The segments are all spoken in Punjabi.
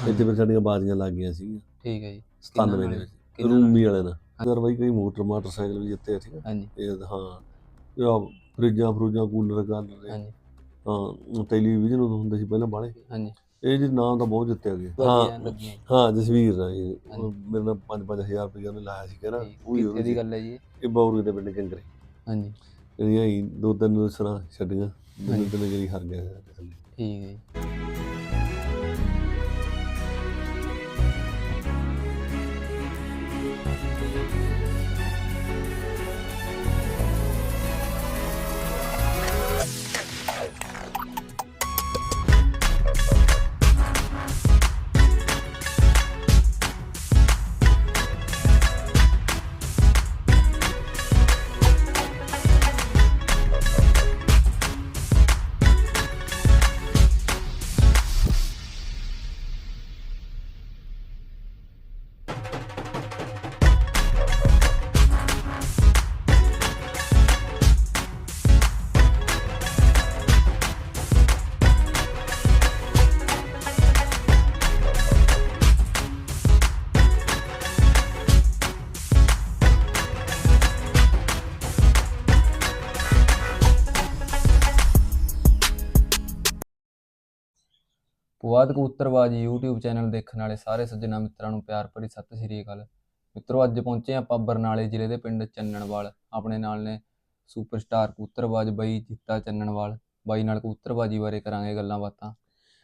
ਇੱਥੇ ਫਿਰ ਸਾਡੀਆਂ ਬਾਜ਼ੀਆਂ ਲੱਗ ਗਈਆਂ ਸੀਗੀਆਂ। ਠੀਕ ਹੈ ਜੀ। 97 ਦੇ ਨਾਲ? ਵਿੱਚ। ਕਿਹਨਾਂ ਨਾਲ? ਰੂਮੀ ਵਾਲੇ ਨਾਲ ਯਾਰ ਬਾਈ ਕਈ ਮੋਟਰ ਮੋਟਰਸਾਈਕਲ ਵੀ ਜਿੱਤੇ ਠੀਕ ਹੈ। ਹਾਂਜੀ। ਇਹ ਹਾਂ ਇਹ ਫਰਿੱਜਾਂ ਫਰੂਜਾਂ ਕੂਲਰ ਕਾਲਰ ਹਾਂਜੀ। ਹਾਂ ਟੈਲੀਵਿਜ਼ਨ ਉਦੋਂ ਹੁੰਦੇ ਸੀ ਪਹਿਲਾਂ ਬਾਲੇ ਹਾਂਜੀ। ਇਹ ਜੀ ਨਾਮ ਤਾਂ ਬਹੁਤ ਜਿੱਤੇ ਗਏ ਵਧੀਆ ਹਾਂ। ਹਾਂ ਜਸਵੀਰ ਉਹ ਹਾਂਜੀ। ਮੇਰੇ ਨਾਲ 5-5000 ਰੁਪਏ ਉਹਨੇ ਲਾਇਆ ਸੀ ਕਹਿੰਦਾ। ਉਹ ਹੀ ਕਿੱਥੇ ਦੀ ਗੱਲ ਹੈ ਜੀ ਇਹ? ਇਹ ਬੌਰੂ ਦੇ ਪਿੰਡ ਕੰਗਰੇ। ਹਾਂਜੀ। ਜਿਹੜੀਆਂ ਹੀ ਦੋ ਤਿੰਨ ਸਰਾਂ ਛੱਡੀਆਂ। ਹਾਂਜੀ। ਮੈਨੂੰ ਤੇ ਜਿਹੜੀ ਹਰ ਗਿਆ ਠੀਕ ਹੈ ਜੀ। ਪੁਆਧ ਕਬੂਤਰਬਾਜੀ YouTube ਚੈਨਲ ਦੇਖਣ ਵਾਲੇ ਸਾਰੇ ਸੱਜਣਾ ਮਿੱਤਰਾਂ ਨੂੰ ਪਿਆਰ ਭਰੀ ਸਤਿ ਸ਼੍ਰੀ ਅਕਾਲ। ਮਿੱਤਰੋ ਅੱਜ ਪਹੁੰਚੇ ਆਪਾਂ ਬਰਨਾਲੇ ਜ਼ਿਲ੍ਹੇ ਦੇ ਪਿੰਡ ਚੰਨਣਵਾਲ। ਆਪਣੇ ਨਾਲ ਨੇ ਸੁਪਰਸਟਾਰ ਕਬੂਤਰਬਾਜ ਬਾਈ ਜੀਤਾ ਚੰਨਣਵਾਲ। ਬਾਈ ਨਾਲ ਕਬੂਤਰਬਾਜੀ ਬਾਰੇ ਕਰਾਂਗੇ ਗੱਲਾਂ ਬਾਤਾਂ।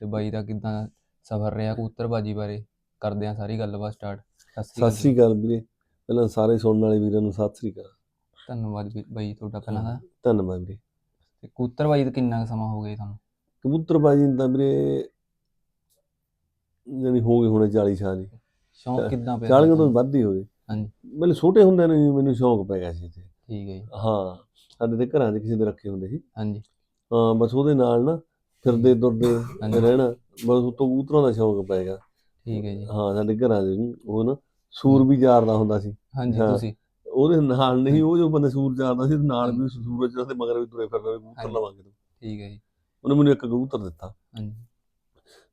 ਤੇ ਬਾਈ ਦਾ ਕਿਦਾਂ ਸਫ਼ਰ ਰਿਹਾ ਕਬੂਤਰਬਾਜੀ ਬਾਰੇ? ਕਰਦੇ ਆ ਸਾਰੀ ਗੱਲਬਾਤ ਸਟਾਰਟ ਸਤਿ ਸ੍ਰੀ ਅਕਾਲ ਵੀਰੇ। ਪਹਿਲਾਂ ਸਾਰੇ ਸੁਣਨ ਵਾਲੇ ਵੀਰਾਂ ਨੂੰ ਸਤਿ ਸ੍ਰੀ ਅਕਾਲ। ਧੰਨਵਾਦ ਬਾਈ ਤੁਹਾਡਾ ਪਹਿਲਾਂ ਦਾ। ਧੰਨਵਾਦ ਵੀਰੇ। ਤੇ ਕਬੂਤਰਬਾਜੀ ਦਾ ਕਿੰਨਾ ਸਮਾਂ ਹੋ ਗਿਆ ਤੁਹਾਨੂੰ? ਕਬੂਤਰਬਾਜੀ ਤਾਂ ਵੀਰੇ ਜਾਨੀ ਹੋ ਗਏ ਹੁਣੇ 40 ਸਾਲ ਹੀ। ਸ਼ੌਂਕ ਕਿਦਾਂ ਪਿਆ 40 ਤੋਂ? ਵੱਧ ਹੀ ਹੋ ਗਏ। ਹਾਂਜੀ। ਮੈਨੂੰ ਛੋਟੇ ਹੁੰਦੇ ਨੂੰ ਮੈਨੂੰ ਸ਼ੌਂਕ ਪੈ ਗਿਆ ਸੀ ਠੀਕ ਹੈ ਜੀ। ਹਾਂ ਸਾਡੇ ਦੇ ਘਰਾਂ 'ਚ ਕਿਸੇ ਦੇ ਰੱਖੇ ਹੁੰਦੇ ਸੀ। ਹਾਂਜੀ। ਹਾਂ ਬਸ ਉਹਦੇ ਨਾਲ ਨਾ ਫਿਰਦੇ ਹਾਂਜੀ। ਰਹਿਣਾ ਬਸ ਉਹ ਤੋਂ ਕਬੂਤਰਾਂ ਦਾ ਸ਼ੌਂਕ ਪੈ ਗਿਆ। ਠੀਕ ਹੈ ਜੀ। ਹਾਂ ਸਾਡੇ ਘਰਾਂ 'ਚ ਉਹ ਨਾ ਸੂਰ ਵੀ ਜਾਰਦਾ ਹੁੰਦਾ ਸੀ। ਹਾਂਜੀ। ਤੁਸੀਂ। ਉਹਦੇ ਨਾਲ ਨਹੀਂ ਉਹ ਜੋ ਬੰਦੇ ਸੂਰ ਜਾਰਦਾ ਸੀ ਨਾਲ ਵੀ ਸੂਰਜ ਦੇ ਮਗਰ ਵੀ ਤੁਰੇ ਫਿਰਦੇ ਕਬੂਤਰ। ਲਵਾਂਗੇ। ਤੂੰ ਠੀਕ ਹੈ ਜੀ। ਉਹਨੇ ਮੈਨੂੰ ਇੱਕ ਕਬੂਤਰ ਦਿੱਤਾ। ਹਾਂਜੀ।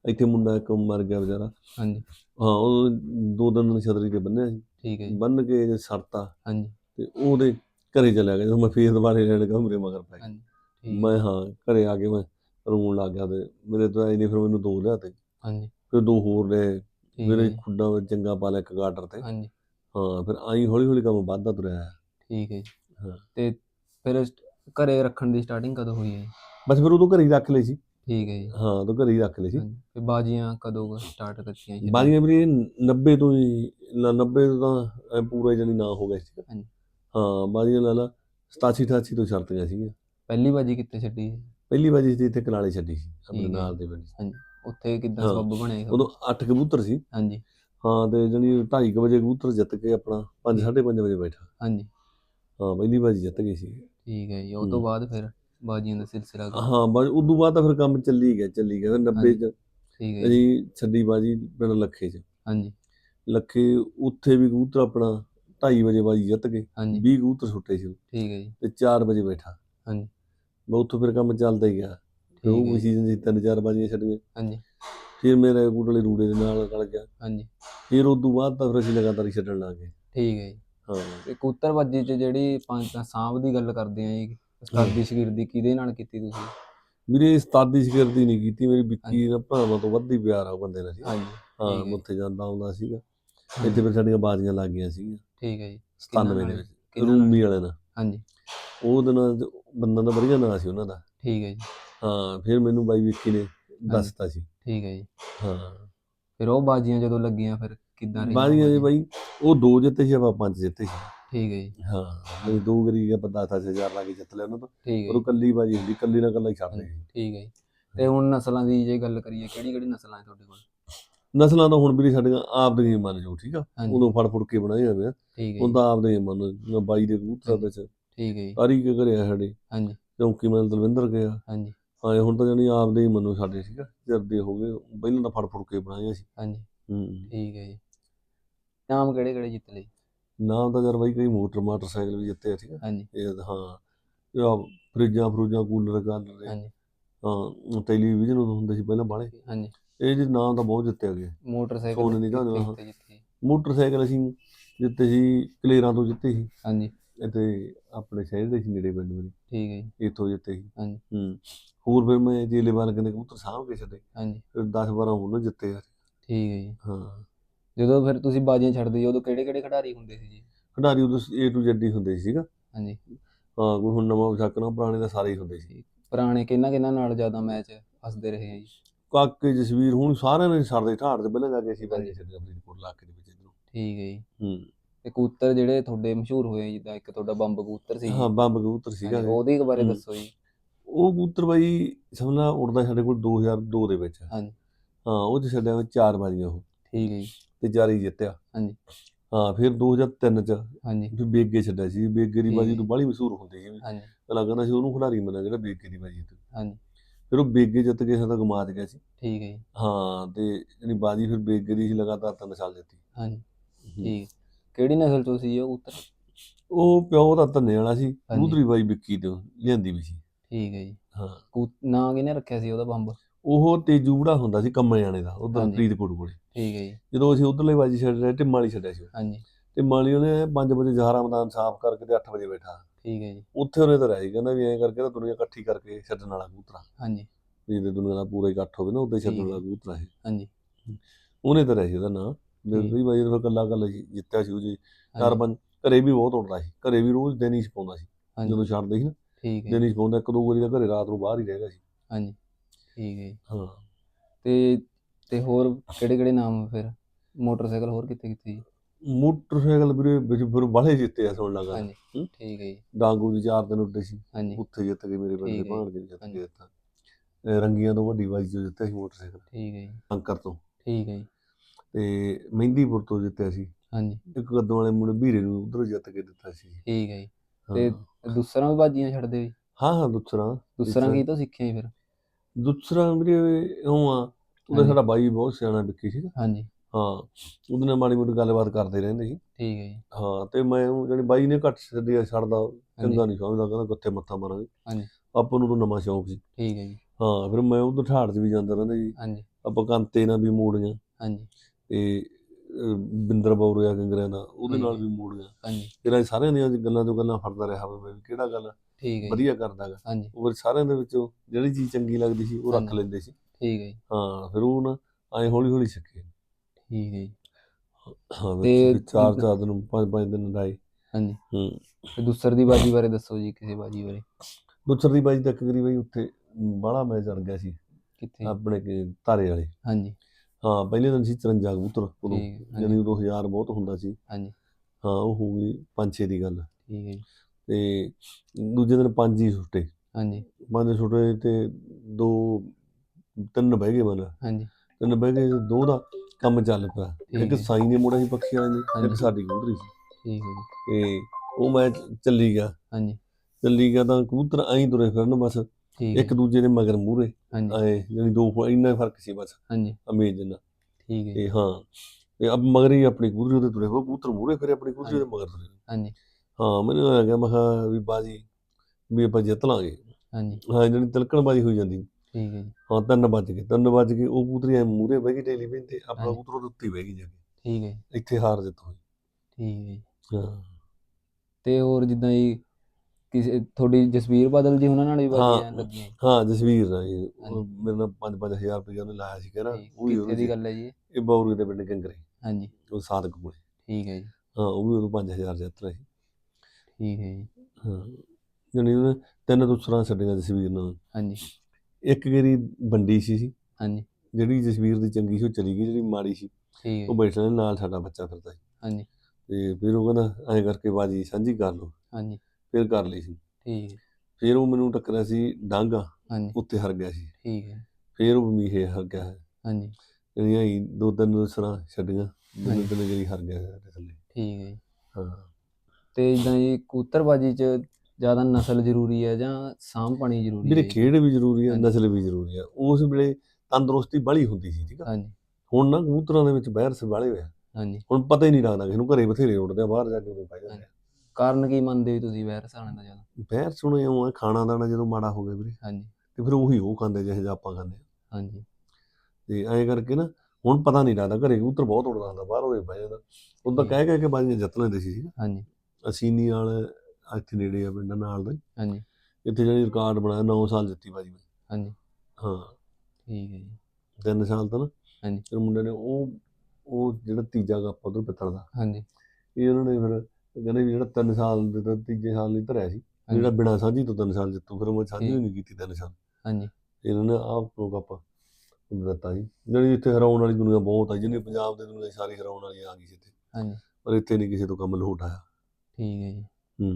ਇੱਥੇ ਮੁੰਡਾ ਇੱਕ ਮਰ ਗਿਆ ਵਿਚਾਰਾ। ਹਾਂਜੀ। ਹਾਂ ਉਹ ਦੋ ਦਿਨ ਛਤਰੀ ਤੇ ਬੰਨਿਆ ਸੀ। ਠੀਕ ਹੈ ਜੀ। ਬੰਨ ਕੇ ਸਰਤਾ ਹਾਂਜੀ। ਤੇ ਉਹਦੇ ਘਰੇ ਚਲਿਆ ਗਿਆ। ਜਦੋਂ ਮੈਂ ਫੇਰ ਦੁਬਾਰੇ ਲੈਣ ਗਿਆ ਮੇਰੇ ਮਗਰ ਪੈ ਗਿਆ। ਮੈਂ ਹਾਂ ਘਰੇ ਆ ਕੇ ਮੈਂ ਰੋਣ ਲੱਗ ਗਿਆ ਤੇ ਮੇਰੇ ਤੋਂ ਇਹਨੇ ਫਿਰ ਮੈਨੂੰ ਦੋ ਲਿਆ ਤੇ ਹਾਂਜੀ। ਫਿਰ ਦੋ ਹੋਰ ਹੈ ਮੇਰੇ ਖੁੱਡਾ ਵਿੱਚ ਚੰਗਾ ਪਾ ਲਿਆ ਇੱਕ ਗਾਰਡਰ ਤੇ। ਹਾਂਜੀ। ਹਾਂ ਫਿਰ ਆਈ ਹੌਲੀ ਹੌਲੀ ਕੰਮ ਵੱਧਦਾ ਤੁਰਿਆ ਠੀਕ ਹੈ ਜੀ। ਹਾਂ। ਤੇ ਫਿਰ ਘਰੇ ਰੱਖਣ ਦੀ ਸਟਾਰਟਿੰਗ ਕਦੋਂ ਹੋਈ ਹੈ? ਬਸ ਫਿਰ ਉਦੋਂ ਘਰੇ ਹੀ ਰੱਖ ਲਈ ਸੀ। ਠੀਕ ਹੈ ਜੀ ਹਾਂ ਉਦੋਂ ਘਰੇ ਹੀ ਰੱਖ ਲਈ ਸੀ ਹਾਂਜੀ ਤੇ ਬਾਜੀਆਂ ਕਦੋਂ ਸਟਾਰਟ ਕੀਤੀਆਂ ਜੀ ਬਾਜੀਆਂ ਵੀ 90 ਤੋਂ ਹੀ ਨਾ 90 ਤੋਂ ਤਾਂ ਐਂ ਪੂਰਾ ਜਣੀ ਨਾ ਹੋ ਗਿਆ ਸੀ ਹਾਂਜੀ। ਹਾਂ ਬਾਜੀਆਂ ਲਾ ਲਾ 87 88 ਤੋਂ ਛੜਤੀਆਂ ਸੀਗੀਆਂ ਪਹਿਲੀ ਬਾਜੀ ਕਿੱਥੇ ਛੱਡੀ ਜੀ? ਪਹਿਲੀ ਬਾਜੀ ਸੀ ਇੱਥੇ ਕਨਾਲੇ ਛੱਡੀ ਸੀ ਆਪਣੇ ਠੀਕ ਹੈ। ਨਾਲ ਦੇ ਪਿੰਡ 'ਚ। ਉੱਥੇ ਕਿੱਦਾਂ ਹਾਂ। ਸਬੱਬ ਬਣਿਆ? ਉਦੋਂ 8 ਕਬੂਤਰ ਸੀ ਹਾਂਜੀ ਹਾਂ ਤੇ ਜਣੀ 2:30 ਵਜੇ ਕਬੂਤਰ ਜਿੱਤ ਕੇ ਆਪਣਾ 5 5:30 ਵਜੇ ਬੈਠਾ ਹਾਂਜੀ ਹਾਂ ਪਹਿਲੀ ਬਾਜੀ ਜਿੱਤ ਗਈ ਸੀ ਠੀਕ ਹੈ ਜੀ ਉਹ ਤੋਂ ਹੂੰ। ਬਾਅਦ ਫਿਰ ਬਾਜੀਆਂ ਦਾ ਸਿਲਸਿਲਾ ਹਾਂ ਬਸ ਉਦੋਂ ਬਾਅਦ ਤਾਂ ਫਿਰ ਕੰਮ ਚੱਲੀ ਗਿਆ ਚੱਲੀ ਗਿਆ। ਫਿਰ 90 ਚ ਠੀਕ ਹੈ ਜੀ। ਛੱਡੀ ਬਾਜੀ ਪਿੰਡ ਲੱਖੇ ਚ। ਹਾਂਜੀ। ਲੱਖੇ ਉੱਥੇ ਵੀ ਕਬੂਤਰ ਆਪਣਾ 2:30 ਵਜੇ ਬਾਜੀ ਜਿੱਤ ਗਏ ਹਾਂਜੀ। 20 ਕਬੂਤਰ ਛੁੱਟੇ ਸੀ। ਠੀਕ ਹੈ ਜੀ। ਤੇ 4 ਵਜੇ ਬੈਠਾ। ਹਾਂਜੀ। ਮੈਂ ਉੱਥੋਂ ਫਿਰ ਕੰਮ ਚੱਲਦਾ ਹੀ ਗਿਆ। ਫਿਰ ਉਹ ਸੀਜ਼ਨ ਚ ਤਿੰਨ ਚਾਰ ਬਾਜੀਆਂ ਛੱਡੀਆਂ। ਹਾਂਜੀ। ਫਿਰ ਮੇਰਾ ਕੂਟਲੇ ਰੂੜੇ ਦੇ ਨਾਲ ਗਲ ਗਿਆ। ਹਾਂਜੀ। ਫਿਰ ਉਦੋਂ ਬਾਅਦ ਤਾਂ ਫਿਰ ਅਸੀਂ ਲਗਾਤਾਰ ਹੀ ਛੱਡਣ ਲੱਗ ਗਏ। ਠੀਕ ਹੈ ਜੀ। ਹਾਂ। ਤੇ ਕਬੂਤਰਬਾਜੀ 'ਚ ਜਿਹੜੀ ਪੰਜ ਸਾਂਭ ਦੀ ਗੱਲ ਕਰਦੇ ਆ ਜੀ ਉਸਤਾਦੀ ਸ਼ਗਿਰਦੀ ਕਿਹਦੇ ਨਾਲ ਕੀਤੀ ਤੁਸੀਂ? ਵੀਰੇ ਉਸਤਾਦੀ ਸ਼ਗਿਰਦੀ ਨਹੀਂ ਕੀਤੀ ਮੇਰੀ ਵਿੱਕੀ ਨਾਲ ਭਰਾਵਾਂ ਤੋਂ ਵੱਧ ਹੀ ਪਿਆਰ ਆ ਬੰਦੇ ਨਾਲ ਹਾਂਜੀ ਹਾਂ। ਮੈਂ ਉੱਥੇ ਜਾਂਦਾ ਆਉਂਦਾ ਸੀਗਾ। ਇੱਥੇ ਫਿਰ ਸਾਡੀਆਂ ਬਾਜ਼ੀਆਂ ਲੱਗ ਗਈਆਂ ਸੀਗੀਆਂ। ਠੀਕ ਹੈ ਜੀ। 97 ਦੇ? ਵਿੱਚ? ਰੂਮੀ ਵਾਲੇ ਨਾਲ। ਹਾਂਜੀ। ਉਹ ਦਿਨ ਬੰਦਾ ਦਾ ਵਧੀਆ ਨਾਂ ਸੀ ਉਹਨਾਂ ਦਾ। ਠੀਕ ਹੈ ਜੀ। ਹਾਂ ਫਿਰ ਮੈਨੂੰ ਬਾਈ ਵਿੱਕੀ ਨੇ ਦੱਸਤਾ ਸੀ। ਠੀਕ ਹੈ ਜੀ। ਹਾਂ। ਫਿਰ ਉਹ ਬਾਜੀਆਂ ਜਦੋਂ ਲੱਗੀਆਂ ਫਿਰ ਕਿੱਦਾਂ ਰਹੀਆਂ ਬਾਜ਼ੀਆਂ ਜੀ? ਬਾਈ ਉਹ ਦੋ ਜਿੱਤੇ ਸੀ ਆਪਾਂ ਪੰਜ ਜਿੱਤੇ ਸੀ। ਠੀਕ ਹੈ ਜੀ। ਹਾਂ ਮੈਂ ਦੋ ਗਰੀ ਆਪਾਂ 10000 ਲਾ ਕੇ ਜਿੱਤ ਲਿਆ ਉਹਨਾਂ ਤੋਂ। ਠੀਕ ਹੈ ਪਰ ਉਹ ਜੀ, ਕੱਲੀ ਬਾਜੀ ਹੁੰਦੀ ਕੱਲੀ ਨਾਲ ਕੱਲਾ ਹੀ ਛੱਡਦੇ ਠੀਕ ਹੈ ਜੀ। ਤੇ ਹੁਣ ਨਸਲਾਂ ਦੀ ਜੇ ਗੱਲ ਕਰੀਏ ਕਿਹੜੀ ਕਿਹੜੀ ਨਸਲਾਂ ਹੈ ਤੁਹਾਡੇ ਕੋਲ? ਨਸਲਾਂ ਤਾਂ ਹੁਣ ਵੀਰੇ ਸਾਡੀਆਂ ਆਪ ਹੀ ਮੰਨ ਜਾਓ ਠੀਕ ਆ? ਉਦੋਂ ਫੜ ਫੁੜ ਕੇ ਬਣਾਏ ਹੋਏ ਆ। ਠੀਕ ਹੁਣ ਜੀ, ਤਾਂ ਆਪ ਦੇ ਹੀ ਮੰਨ ਬਾਈ ਦੇ ਕਬੂਤਰਾਂ ਵਿੱਚ। ਠੀਕ ਹੈ ਜੀ। ਤਾਰੀ ਕੇ ਘਰੇ ਆ ਸਾਡੇ। ਹਾਂਜੀ। ਚੌਂਕੀ ਮੈਂ ਦਲਵਿੰਦਰ ਗਿਆ ਹਾਂਜੀ। ਹਾਂ ਹੁਣ ਤਾਂ ਜਾਨੀ ਆਪ ਦੇ ਹੀ ਮੰਨੋ ਸਾਡੇ ਸੀਗਾ ਜਰਦੇ ਹੋ ਗਏ ਪਹਿਲਾਂ ਤਾਂ ਫੜ ਫੁੜ ਕੇ ਬਣਾਏ ਸੀ ਹਾਂਜੀ। ਹੂੰ। ਠੀਕ ਹੈ ਜੀ। ਨਾਮ ਕਿਹੜੇ ਕਿਹੜੇ ਜਿੱਤ ਲਏ? ਨਾਮ ਤਾਂ ਯਾਰ ਬਾਈ ਕਈ ਮੋਟਰ ਮੋਟਰਸਾਈਕਲ ਵੀ ਜਿੱਤੇ ਆ ਠੀਕ ਹਾਂਜੀ। ਇਹ ਹਾਂ ਇਹ ਫਰਿੱਜਾਂ ਫਰੂਜਾਂ ਕੂਲਰ ਕਾਲਰ ਹਾਂਜੀ। ਹਾਂ ਟੈਲੀਵਿਜ਼ਨ ਉਦੋਂ ਹੁੰਦੇ ਸੀ ਪਹਿਲਾਂ ਬਾਲੇ ਹਾਂਜੀ। ਇਹ ਜੀ ਨਾਮ ਤਾਂ ਬਹੁਤ ਜਿੱਤੇ ਗਏ ਮੋਟਰਸਾਈਕਲ ਸੋਨੇ ਦੀ ਤਾਂ ਕਿੱਥੇ- ਹਾਂ। ਕਿੱਥੇ ਜਿੱਤੇ ਮੋਟਰਸਾਈਕਲ ਅਸੀਂ ਜਿੱਤੇ ਸੀ ਕਲੇਰਾਂ ਤੋਂ ਜਿੱਤੇ ਸੀ। ਹਾਂਜੀ। ਇੱਥੇ ਆਪਣੇ ਸ਼ਹਿਰ ਦੇ ਸੀ ਨੇੜੇ ਪਿੰਡ ਮੇਰੇ। ਠੀਕ ਹੈ ਜੀ। ਇੱਥੋਂ ਜਿੱਤੇ ਸੀ। ਹਾਂਜੀ। ਹੂੰ। ਹੋਰ ਫਿਰ ਮੈਂ ਜੇਲੇ ਵਾਲ ਕਹਿੰਦੇ ਕਬੂਤਰ ਕੇ ਛੱਡੇ ਹਾਂਜੀ। ਫਿਰ 10 12 ਉਹਨਾਂ ਜਿੱਤੇ ਆ। ਠੀਕ ਹੈ ਜੀ। ਹਾਂ। ਜਦੋਂ ਫਿਰ ਤੁਸੀਂ ਬਾਜ਼ੀਆਂ ਛੱਡਦੇ ਉਦੋਂ ਕਿਹੜੇ ਕਿਹੜੇ ਖਿਡਾਰੀ ਹੁੰਦੇ ਸੀ ਜੀ? ਖਿਡਾਰੀ ਉਦੋਂ ਏ ਟੂ ਜ਼ੈਡ ਹੀ ਹੁੰਦੇ ਸੀ ਸੀਗਾ। ਹਾਂਜੀ। ਹਾਂ ਕੋਈ ਹੁਣ ਨਵਾਂ ਵਿਸ਼ਾਕ ਨਾ ਪੁਰਾਣੇ ਤਾਂ ਸਾਰੇ ਹੀ ਹੁੰਦੇ ਸੀ। ਪੁਰਾਣੇ ਕਿਹਨਾਂ ਕਿਹਨਾਂ ਨਾਲ ਜ਼ਿਆਦਾ ਮੈਚ ਹੱਸਦੇ ਰਹੇ ਆ ਜੀ? ਕਾਕੇ ਜਸਵੀਰ ਹੁਣ ਸਾਰਿਆਂ ਨੇ ਛੱਡਦੇ ਠਾੜ ਤੇ ਪਹਿਲਾਂ ਜਾ ਕੇ ਅਸੀਂ ਬਾਜੀ ਛੱਡਿਆ ਫਰੀਦਕੋਟ ਇਲਾਕੇ ਦੇ ਵਿੱਚ ਇਧਰੋਂ। ਠੀਕ ਹੈ ਜੀ। ਹੂੰ। ਤੇ ਕਬੂਤਰ ਜਿਹੜੇ ਤੁਹਾਡੇ ਮਸ਼ਹੂਰ ਹੋਏ ਜਿੱਦਾਂ ਇੱਕ ਤੁਹਾਡਾ ਬੰਬ ਕਬੂਤਰ ਸੀ ਜੀ। ਹਾਂ ਬੰਬ ਕਬੂਤਰ ਸੀਗਾ ਉਹਦੇ ਬਾਰੇ। ਦੱਸੋ ਜੀ। ਉਹ ਕਬੂਤਰ ਬਾਈ ਸਮਝਣਾ ਉੜਦਾ ਸਾਡੇ ਕੋਲ 2002 ਦੇ ਵਿੱਚ। ਹਾਂਜੀ। ਹਾਂ ਉਹ ਛੱਡਿਆ ਮੈਂ ਚਾਰ ਬਾਜੀਆਂ ਉਹ। ਠੀਕ ਹੈ ਜੀ। ਤੇ ਹੀ ਜਿੱਤਿਆ। ਹਾਂਜੀ। ਹਾਂ ਫਿਰ 2003 ਚ ਹਾਂਜੀ। ਫਿਰ ਬੇਗੇ ਛੱਡਿਆ ਸੀ। ਬੇਗੇ ਦੀ ਬਾਜੀ। ਤੋਂ ਬਾਹਲੀ ਮਸ਼ਹੂਰ ਹੁੰਦੀ ਸੀ। ਹਾਂਜੀ। ਅਲਾ ਕਹਿੰਦਾ ਸੀ ਉਹਨੂੰ ਖਿਡਾਰੀ ਮੰਨਿਆ ਜਿਹੜਾ ਬੇਗੇ ਦੀ ਬਾਜੀ ਤੇ ਹਾਂਜੀ। ਫਿਰ ਉਹ ਬੇਗੇ ਜਿੱਤ ਕੇ ਸਾਡਾ ਗਮਾਤ ਗਿਆ ਸੀ। ਠੀਕ ਹੈ ਜੀ। ਹਾਂ ਤੇ ਜਿਹੜੀ ਬਾਜੀ ਫਿਰ ਬੇਗੇ ਦੀ ਸੀ ਲਗਾਤਾਰ ਤਿੰਨ ਸਾਲ ਜਿੱਤੀ। ਹਾਂਜੀ। ਠੀਕ। ਕਿਹੜੀ ਨਸਲ ਚੋਂ ਸੀ ਉਹ ਕਬੂਤਰ ਉਹ ਪਿਓ ਦਾ ਧੰਨੇ ਵਾਲਾ ਸੀ। ਕਬੂਤਰੀ ਬਾਈ ਵਿੱਕੀ ਤੋਂ ਲਿਆਂਦੀ ਵੀ ਸੀ। ਠੀਕ ਹੈ ਜੀ। ਹਾਂ। ਨਾਂ ਕਿਹਨੇ ਰੱਖਿਆ ਸੀ ਉਹਦਾ ਬੰਬ? ਉਹ ਤੇਜੂ ਬੜਾ ਹੁੰਦਾ ਸੀ ਕੰਮੇ ਜਾਣੇ ਦਾ ਉਧਰ। ਫਰੀਦਕੋਟ ਕੋਲੇ। ਠੀਕ ਹੈ ਜੀ। ਜਦੋਂ ਅਸੀਂ ਉਧਰਲੇ ਬਾਜੀ ਛੱਡ ਰਹੇ ਤੇ ਮਾਲੀ ਛੱਡਿਆ ਸੀ। ਹਾਂਜੀ। ਤੇ ਮਾਲੀ ਉਹਨੇ 5 ਵਜੇ ਜ਼ਹਰਾ ਮੈਦਾਨ ਸਾਫ਼ ਕਰਕੇ ਤੇ 8 ਵਜੇ ਬੈਠਾ। ਠੀਕ ਹੈ ਜੀ। ਉੱਥੇ ਉਹਨੇ ਤਾਂ ਰਹਿ ਕਹਿੰਦਾ ਵੀ ਐਂ ਕਰਕੇ ਤਾਂ ਦੁਨੀਆ ਇਕੱਠੀ ਕਰਕੇ ਛੱਡਣ ਵਾਲਾ ਕਬੂਤਰਾ ਹਾਂਜੀ। ਵੀ ਜੇ ਦੁਨੀਆ ਦਾ ਪੂਰਾ ਇਕੱਠ ਹੋਵੇ ਨਾ ਉਦੋਂ ਛੱਡਣ ਵਾਲਾ ਕਬੂਤਰਾ ਹੈ ਹਾਂਜੀ। ਉਹਨੇ ਤਾਂ ਰਹਿ ਉਹਦਾ ਨਾਂ। ਬਿਲਕੁਲ ਬਾਈ ਫਿਰ ਕੱਲਾ ਕੱਲਾ ਜਿੱਤਿਆ ਸੀ ਉਹ ਜੀ। ਚਾਰ ਪੰਜ ਘਰੇ ਵੀ ਬਹੁਤ ਉੱਡਦਾ ਸੀ। ਘਰੇ ਵੀ ਰੋਜ਼ ਦਿਨ ਹੀ ਛਪਾਉਂਦਾ ਸੀ। ਜਦੋਂ ਛੱਡਦੇ ਸੀ ਨਾ ਠੀਕ ਹੈ। ਦਿਨ ਹੀ ਛਪਾਉਂਦਾ ਇੱਕ ਦੋ ਵਾਰੀ ਤਾਂ ਘਰੇ ਰਾਤ ਨੂੰ ਬਾਹਰ ਹੀ ਰਹਿ ਗਿਆ ਸੀ। ਹਾਂਜੀ। ਠੀਕ ਹੈ ਹਾਂ। ਤੇ ਤੇ ਹੋਰ ਕਿਹੜੇ ਕਿਹੜੇ ਨਾਮ ਫਿਰ? ਮੋਟਰਸਾਈਕਲ ਹੋਰ ਕਿੱਥੇ ਕਿੱਥੇ ਜੀ? ਮੋਟਰਸਾਈਕਲ ਵੀਰੇ ਵਿੱਚ ਫਿਰ ਬਾਹਲੇ ਜਿੱਤੇ ਆ ਸੁਣ ਲੱਗਾ। ਹਾਂਜੀ? ਠੀਕ ਹੈ ਜੀ। ਡਾਂਗੂ ਦੀ ਚਾਰ ਦਿਨ ਉੱਡੇ ਸੀ। ਹਾਂਜੀ। ਉੱਥੇ ਜਿੱਤ ਗਏ ਮੇਰੇ ਪਿੰਡ ਦੇ ਠੀਕ ਹੈ। ਭਾਣ ਦੇ ਜਿੱਤ। ਕੇ ਦਿੱਤਾ। ਰੰਗੀਆਂ ਤੋਂ ਵੱਡੀ ਬਾਜੀ ਚੋਂ ਜਿੱਤਿਆ ਸੀ ਮੋਟਰਸਾਈਕਲ। ਠੀਕ ਹੈ ਜੀ। ਅੰਕਰ ਤੋਂ। ਠੀਕ ਹੈ ਜੀ। ਤੇ ਮਹਿੰਦੀਪੁਰ ਤੋਂ ਜਿੱਤਿਆ ਸੀ। ਹਾਂਜੀ। ਇੱਕ ਕਦੋਂ ਵਾਲੇ ਮੁੰਡੇ ਵੀਰੇ ਨੂੰ ਉਧਰੋਂ ਜਿੱਤ ਕੇ ਦਿੱਤਾ ਸੀ। ਠੀਕ ਹੈ ਜੀ। ਤੇ ਦੂਸਰਾ ਵੀ ਬਾਜੀਆਂ ਛੱਡਦੇ ਜੀ ਹਾਂ ਹਾਂ ਦੁਸਰਾ। ਦੂਸਰਾ ਦੂਸਰਾ- ਕੀ ਤੋਂ ਸਿੱਖਿਆ ਜੀ ਫਿਰ? ਦੁਸਰਾ ਵੀਰੇ ਉਹ ਆ। ਉਹਦਾ ਹਾਂਜੀ। ਸਾਡਾ ਬਾਈ ਬਹੁਤ ਸਿਆਣਾ ਵਿੱਕੀ ਸੀ ਹਾਂਜੀ। ਹਾਂ ਉਹਦੇ ਨਾਲ ਮਾੜੀ ਮੋਟੀ ਗੱਲਬਾਤ ਕਰਦੇ ਰਹਿੰਦੇ ਸੀ। ਠੀਕ ਹੈ ਜੀ। ਹਾਂ ਤੇ ਮੈਂ ਉਹ ਜਿਹੜੀ ਬਾਈ ਨੇ ਘੱਟ ਛੱਡਿਆ ਛੱਡਦਾ ਹਾਂਜੀ। ਚੰਗਾ ਨਹੀਂ ਸਮਝਦਾ ਕਹਿੰਦਾ ਕਿੱਥੇ ਮੱਥਾ ਮਾਰਾਂਗੇ। ਹਾਂਜੀ। ਆਪਾਂ ਨੂੰ ਤਾਂ ਨਵਾਂ ਸ਼ੌਂਕ ਸੀ। ਠੀਕ ਹੈ ਜੀ। ਹਾਂ ਫਿਰ ਮੈਂ ਉਧਰ ਠਾੜ 'ਚ ਵੀ ਜਾਂਦਾ ਰਹਿੰਦਾ ਜੀ ਹਾਂਜੀ। ਆਪਾਂ ਕੰਤੇ ਨਾਲ ਵੀ ਮੋੜੀਆਂ ਹਾਂਜੀ। ਤੇ ਬਿੰਦਰ ਬੌਰਿਆ ਕੰਗਰਿਆਂ ਦਾ ਉਹਦੇ ਨਾਲ ਵੀ ਮੋੜੀਆਂ ਹਾਂਜੀ। ਫਿਰ ਅਸੀਂ ਸਾਰਿਆਂ ਦੀਆਂ ਗੱਲਾਂ ਤੋਂ ਗੱਲਾਂ ਫੜਦਾ ਰਿਹਾ ਵਾ ਮੈਂ ਕਿਹੜਾ ਗੱਲ ਠੀਕ ਹੈ ਵਧੀਆ ਕਰਦਾਗਾ। ਹਾਂਜੀ। ਉਹ ਸਾਰਿਆਂ ਦੇ ਵਿੱਚੋਂ ਜਿਹੜੀ ਚੀਜ਼ ਚੰਗੀ ਲੱਗਦੀ ਸੀ ਉਹ ਰੱਖ ਹਾਂਜੀ। ਲੈਂਦੇ ਸੀ। ਠੀਕ ਹੈ ਜੀ। ਹਾਂ ਫਿਰ ਉਹ ਨਾ ਐ ਹੌਲੀ ਹੌਲੀ ਸਿੱਖੇ ਠੀਕ ਹੈ ਜੀ। ਹਾਂ ਤੇ ਚਾਰ ਚਾਰ ਦਿਨ ਪੰਜ ਪੰਜ ਦਿਨ ਲਾਏ। ਹਾਂਜੀ। ਹੂੰ। ਤੇ ਦੂਸਰ ਦੀ ਬਾਜੀ ਬਾਰੇ ਦੱਸੋ ਜੀ ਕਿਸੇ ਬਾਜੀ ਬਾਰੇ। ਦੁਸਰ ਦੀ ਬਾਜੀ ਤੱਕ ਕਰੀ ਬਾਈ ਉੱਥੇ ਬਾਹਲਾ ਮੈਚ ਚੜ ਗਿਆ ਸੀ। ਕਿੱਥੇ? ਆਪਣੇ ਕਿ ਧਾਰੇ ਵਾਲੇ। ਹਾਂਜੀ। ਹਾਂ ਪਹਿਲੇ ਦਿਨ ਸੀ 54 ਕਬੂਤਰ ਉਦੋਂ। ਠੀਕ ਹੈ, ਹਾਂਜੀ। ਯਾਨੀ ਉਦੋਂ 1000 ਬਹੁਤ ਹੁੰਦਾ ਸੀ। ਹਾਂਜੀ। ਹਾਂ ਉਹ ਹੋ ਗਈ ਪੰਜ ਛੇ ਦੀ ਗੱਲ। ਠੀਕ ਹੈ ਜੀ। ਤੇ ਦੂਜੇ ਦਿਨ ਪੰਜ ਹੀ ਛੁੱਟੇ। ਹਾਂਜੀ। ਪੰਜ ਛੁੱਟੇ ਤੇ ਦੋ ਤਿੰਨ ਬਹਿ ਗਏ ਮਨ। ਹਾਂਜੀ। ਤਿੰਨ ਬਹਿ ਗਏ ਦੋ ਦਾ ਕੰਮ ਚੱਲ ਪਿਆ। ਇੱਕ। ਸਾਈ ਨੇ ਮੋੜਾ ਸੀ ਪੱਖੀ ਵਾਲੇ ਨੇ ਇੱਕ। ਸਾਡੀ ਕਬੂਤਰੀ ਸੀ। ਠੀਕ ਹੈ ਜੀ। ਤੇ ਉਹ ਮੈਚ ਚੱਲੀ ਗਿਆ। ਹਾਂਜੀ। ਚੱਲੀ ਗਿਆ ਤਾਂ ਕਬੂਤਰ ਐਂ ਤੁਰੇ ਫਿਰਨ ਬਸ। ਇੱਕ ਦੂਜੇ ਦੇ ਮਗਰ ਮੂਰੇ ਐ ਯਾਨੀ ਦੋ ਇੰਨਾ ਫ਼ਰਕ ਸੀ ਬਸ। ਹਾਂਜੀ। ਅਮੇਜ ਜਿੰਨਾ। ਠੀਕ ਹੈ ਤੇ ਹਾਂ ਤੇ ਅਬ ਮਗਰ ਹੀ ਆਪਣੀ ਕਬੂਤਰੀ ਉਹਦੇ ਤੁਰੇ ਹੋ ਕਬੂਤਰ ਮੂਰੇ ਫਿਰੇ ਆਪਣੀ ਕਬੂਤਰੀ ਉਹਦੇ ਮਗਰ ਤੁਰੇ ਹਾਂਜੀ। ਹਾਂ ਮੈਨੂੰ ਆ ਗਿਆ ਮੈਂ ਕਿਹਾ ਵੀ ਬਾਜੀ ਵੀ ਆਪਾਂ ਜਿੱਤ ਲਾਂਗੇ। ਹਾਂਜੀ। ਹਾਂ ਜਿਹੜੀ ਤਿਲਕਣ ਬਾਜੀ ਹੋਈ ਜਾਂਦੀ। ਠੀਕ ਹੈ ਜੀ। ਹਾਂ ਤਿੰਨ ਵੱਜ ਗਏ ਤਿੰਨ ਵੱਜ ਗਏ ਉਹ ਕਬੂਤਰੀ ਐ ਮੂਰੇ ਬਹਿ ਗਈ ਟੈਲੀਵਿਜ਼ਨ ਤੇ ਆਪਣਾ ਹਾਂਜੀ। ਕਬੂਤਰ ਉਹਦੇ ਉੱਤੇ ਹੀ ਬਹਿ ਗਈ ਜਾ ਕੇ। ਠੀਕ ਹੈ। ਜੀ, ਇੱਥੇ ਹਾਰ ਜਿੱਤ ਹੋਈ। ਠੀਕ ਹੈ ਜੀ। ਹਾਂ। ਤੇ ਹੋਰ ਜਿੱਦਾਂ ਜੀ ਕਿਸੇ ਤੁਹਾਡੀ ਜਸਵੀਰ ਬਾਦਲ ਜੀ ਉਹਨਾਂ ਨਾਲ ਵੀ ਬਾਜੀਆਂ ਹਾਂ। ਲੱਗੀਆਂ? ਜੀ? ਹਾਂ ਜਸਵੀਰ ਨਾਲ ਜੀ। ਉਹ ਹਾਂਜੀ। ਮੇਰੇ ਨਾਲ 5-5000 ਰੁਪਏ ਉਹਨੇ ਲਾਇਆ ਸੀ ਕਹਿੰਦਾ ਠੀਕ, ਉਹ ਵੀ ਕਿੱਥੇ ਦੀ ਗੱਲ ਹੈ ਜੀ? ਇਹ? ਇਹ ਬੌਰੂ ਦੇ ਪਿੰਡ ਕੰਗਰੇ ਹਾਂਜੀ। ਉਹ ਸਾਦਕ ਕੋਲੇ। ਠੀਕ ਹੈ ਜੀ। ਹਾਂ ਉਹ ਵੀ ਉਦੋਂ 5000 ਜਿੱਤ ਰਿਹਾ। ਠੀਕ ਹੈ ਜੀ। ਹਾਂ। ਯਾਨੀ ਉਹਨੇ ਤਿੰਨ ਦੁਸਰਾਂ ਛੱਡੀਆਂ ਜਸਵੀਰ ਨਾਲ। ਹਾਂਜੀ। ਇੱਕ ਗੇਰੀ ਬੰਡੀ ਸੀ ਸੀ ਹਾਂਜੀ। ਜਿਹੜੀ ਜਸਵੀਰ ਦੀ ਚੰਗੀ ਸੀ ਉਹ ਚਲੀ ਗਈ ਜਿਹੜੀ ਮਾੜੀ ਸੀ। ਠੀਕ ਹੈ ਉਹ ਬੈਠਾ ਨਾਲ ਸਾਡਾ ਬੱਚਾ ਫਿਰਦਾ ਸੀ। ਹਾਂਜੀ। ਤੇ ਫਿਰ ਉਹ ਕਹਿੰਦਾ ਐਂ ਕਰਕੇ ਬਾਜੀ ਸਾਂਝੀ ਕਰ ਲਓ। ਹਾਂਜੀ। ਫਿਰ ਕਰ ਲਈ ਸੀ। ਠੀਕ ਹੈ। ਫਿਰ ਉਹ ਮੈਨੂੰ ਟੱਕਰਿਆ ਸੀ ਡਾਂਗਾ ਹਾਂਜੀ। ਉੱਤੇ ਹਰ ਗਿਆ ਸੀ। ਠੀਕ ਹੈ। ਫਿਰ ਉਹ ਮੀਹੇ ਹਰ ਗਿਆ ਹੈ ਹਾਂਜੀ। ਜਿਹੜੀਆਂ ਹੀ ਦੋ ਤਿੰਨ ਦੁਸਰਾਂ ਛੱਡੀਆਂ ਦੋ ਹਾਂਜੀ। ਤਿੰਨ ਜਿਹੜੀ ਹਰ ਗਿਆ ਸਾਡੇ ਥੱਲੇ। ਠੀਕ ਹੈ ਜੀ। ਹਾਂ। ਤੇ ਇਦਾਂ ਜੀ ਕਬੂਤਰਬਾਜੀ ਚ ਜ਼ਿਆਦਾ ਨਸਲ ਜ਼ਰੂਰੀ ਹੈ ਜਾਂ ਸਾਂਭ ਪਾਣੀ ਜ਼ਰੂਰੀ ਵੀਰੇ ਹੈ ਜੀ? ਖੇਡ ਵੀ ਜ਼ਰੂਰੀ ਹਾਂਜੀ। ਨਸਲ ਵੀ ਜ਼ਰੂਰੀ ਆ ਉਸ ਵੇਲੇ ਤੰਦਰੁਸਤੀ ਬੜੀ ਹੁੰਦੀ ਸੀ ਠੀਕ ਆ। ਹਾਂਜੀ। ਹੁਣ ਨਾ ਕਬੂਤਰਾਂ ਦੇ ਵਿੱਚ ਬਹਿਰਸ ਵਾਲੇ ਹੋਇਆ ਹਾਂਜੀ। ਹੁਣ ਪਤਾ ਹੀ ਨਹੀਂ ਲੱਗਦਾ ਕਿਸੇ ਨੂੰ ਘਰੇ ਬਥੇਰੇ ਉੱਡਦੇ ਆ ਬਾਹਰ ਜਾ ਕੇ ਉਹਦੇ ਪੈ ਜਾਂਦੇ ਆ। ਕਾਰਨ ਕੀ ਮੰਨਦੇ ਹੋ ਤੁਸੀਂ ਵੈਰਸ ਆਣੇ ਦਾ ਜ਼ਿਆਦਾ? ਬਹਿਰ ਸੁਣੇ ਆ ਖਾਣਾ ਦਾਣਾ ਜਦੋਂ ਮਾੜਾ ਹੋ ਗਿਆ ਵੀਰੇ ਹਾਂਜੀ। ਤੇ ਫਿਰ ਉਹੀ ਉਹ ਖਾਂਦੇ ਜਿਹੇ ਜਿਹਾ ਆਪਾਂ ਖਾਂਦੇ ਆ। ਹਾਂਜੀ। ਤੇ ਐਂ ਕਰਕੇ ਨਾ ਹੁਣ ਪਤਾ ਨਹੀਂ ਲੱਗਦਾ ਘਰੇ ਕਬੂਤਰ ਬਹੁਤ ਉੜਦਾ ਹੁੰਦਾ ਬਾਹਰ ਹੋਏ ਪੈ ਜਾਂਦਾ। ਉਦੋਂ ਕਹਿ ਕਹਿ ਕੇ ਬਾਜ਼ੀਆਂ ਜਿੱਤ ਲੈਂਦੇ ਸੀ। ਹਾਂਜੀ। ਅਸੀਨੀ ਵਾਲ ਇੱਥੇ ਨੇੜੇ ਆ ਪਿੰਡ ਨਾਲ ਦਾ। ਹੀ। ਹਾਂਜੀ। ਇੱਥੇ ਜਿਹੜੀ ਰਿਕਾਰਡ ਬਣਾਇਆ 9 ਸਾਲ ਜਿੱਤੀ ਬਾਜੀ ਮੈਂ। ਹਾਂਜੀ। ਹਾਂ। ਠੀਕ ਹੈ ਜੀ। ਸਾਲ ਤਾਂ ਨਾ। ਹਾਂਜੀ। ਫਿਰ ਮੁੰਡੇ ਨੇ ਉਹ ਉਹ ਜਿਹੜਾ ਤੀਜਾ ਕੱਪ ਉਧਰ ਪਿੱਤਲ ਦਾ। ਹਾਂਜੀ। ਇਹ ਉਹਨਾਂ ਨੇ ਫਿਰ ਕਹਿੰਦੇ ਵੀ ਜਿਹੜਾ ਤਿੰਨ ਸਾਲ ਦੇ ਤਾਂ ਤੀਜੇ ਸਾਲ ਨਹੀਂ ਧਰਿਆ ਸੀ। ਜਿਹੜਾ ਬਿਨਾਂ ਸਾਂਝੀ ਤੋਂ ਤਿੰਨ ਸਾਲ ਜਿੱਤੂ ਫਿਰ ਮੈਂ ਸਾਂਝੀ ਨਹੀਂ ਕੀਤੀ ਤਿੰਨ ਸਾਲ। ਹਾਂਜੀ। ਇਹਨਾਂ ਨੇ ਆਪ ਨੂੰ ਕੱਪ ਦਿੱਤਾ ਜੀ ਜਿਹੜੀ ਇੱਥੇ ਹਰਾਉਣ ਵਾਲੀ ਦੁਨੀਆ ਬਹੁਤ ਆ ਜਿਹਨੇ ਪੰਜਾਬ ਦੇ ਦੁਨੀਆ ਸਾਰੀ ਹਰਾਉਣ ਵਾਲੀ ਆ ਗਈ ਸੀ ਇੱਥੇ। ਹਾਂਜੀ। ਪਰ ਇੱਥੇ ਨਹੀਂ ਕਿਸੇ ਤੋਂ ਕੰਮ ਲੋਟ ਆਇਆ। ਠੀਕ ਹੈ ਜੀ। ਹੂੰ।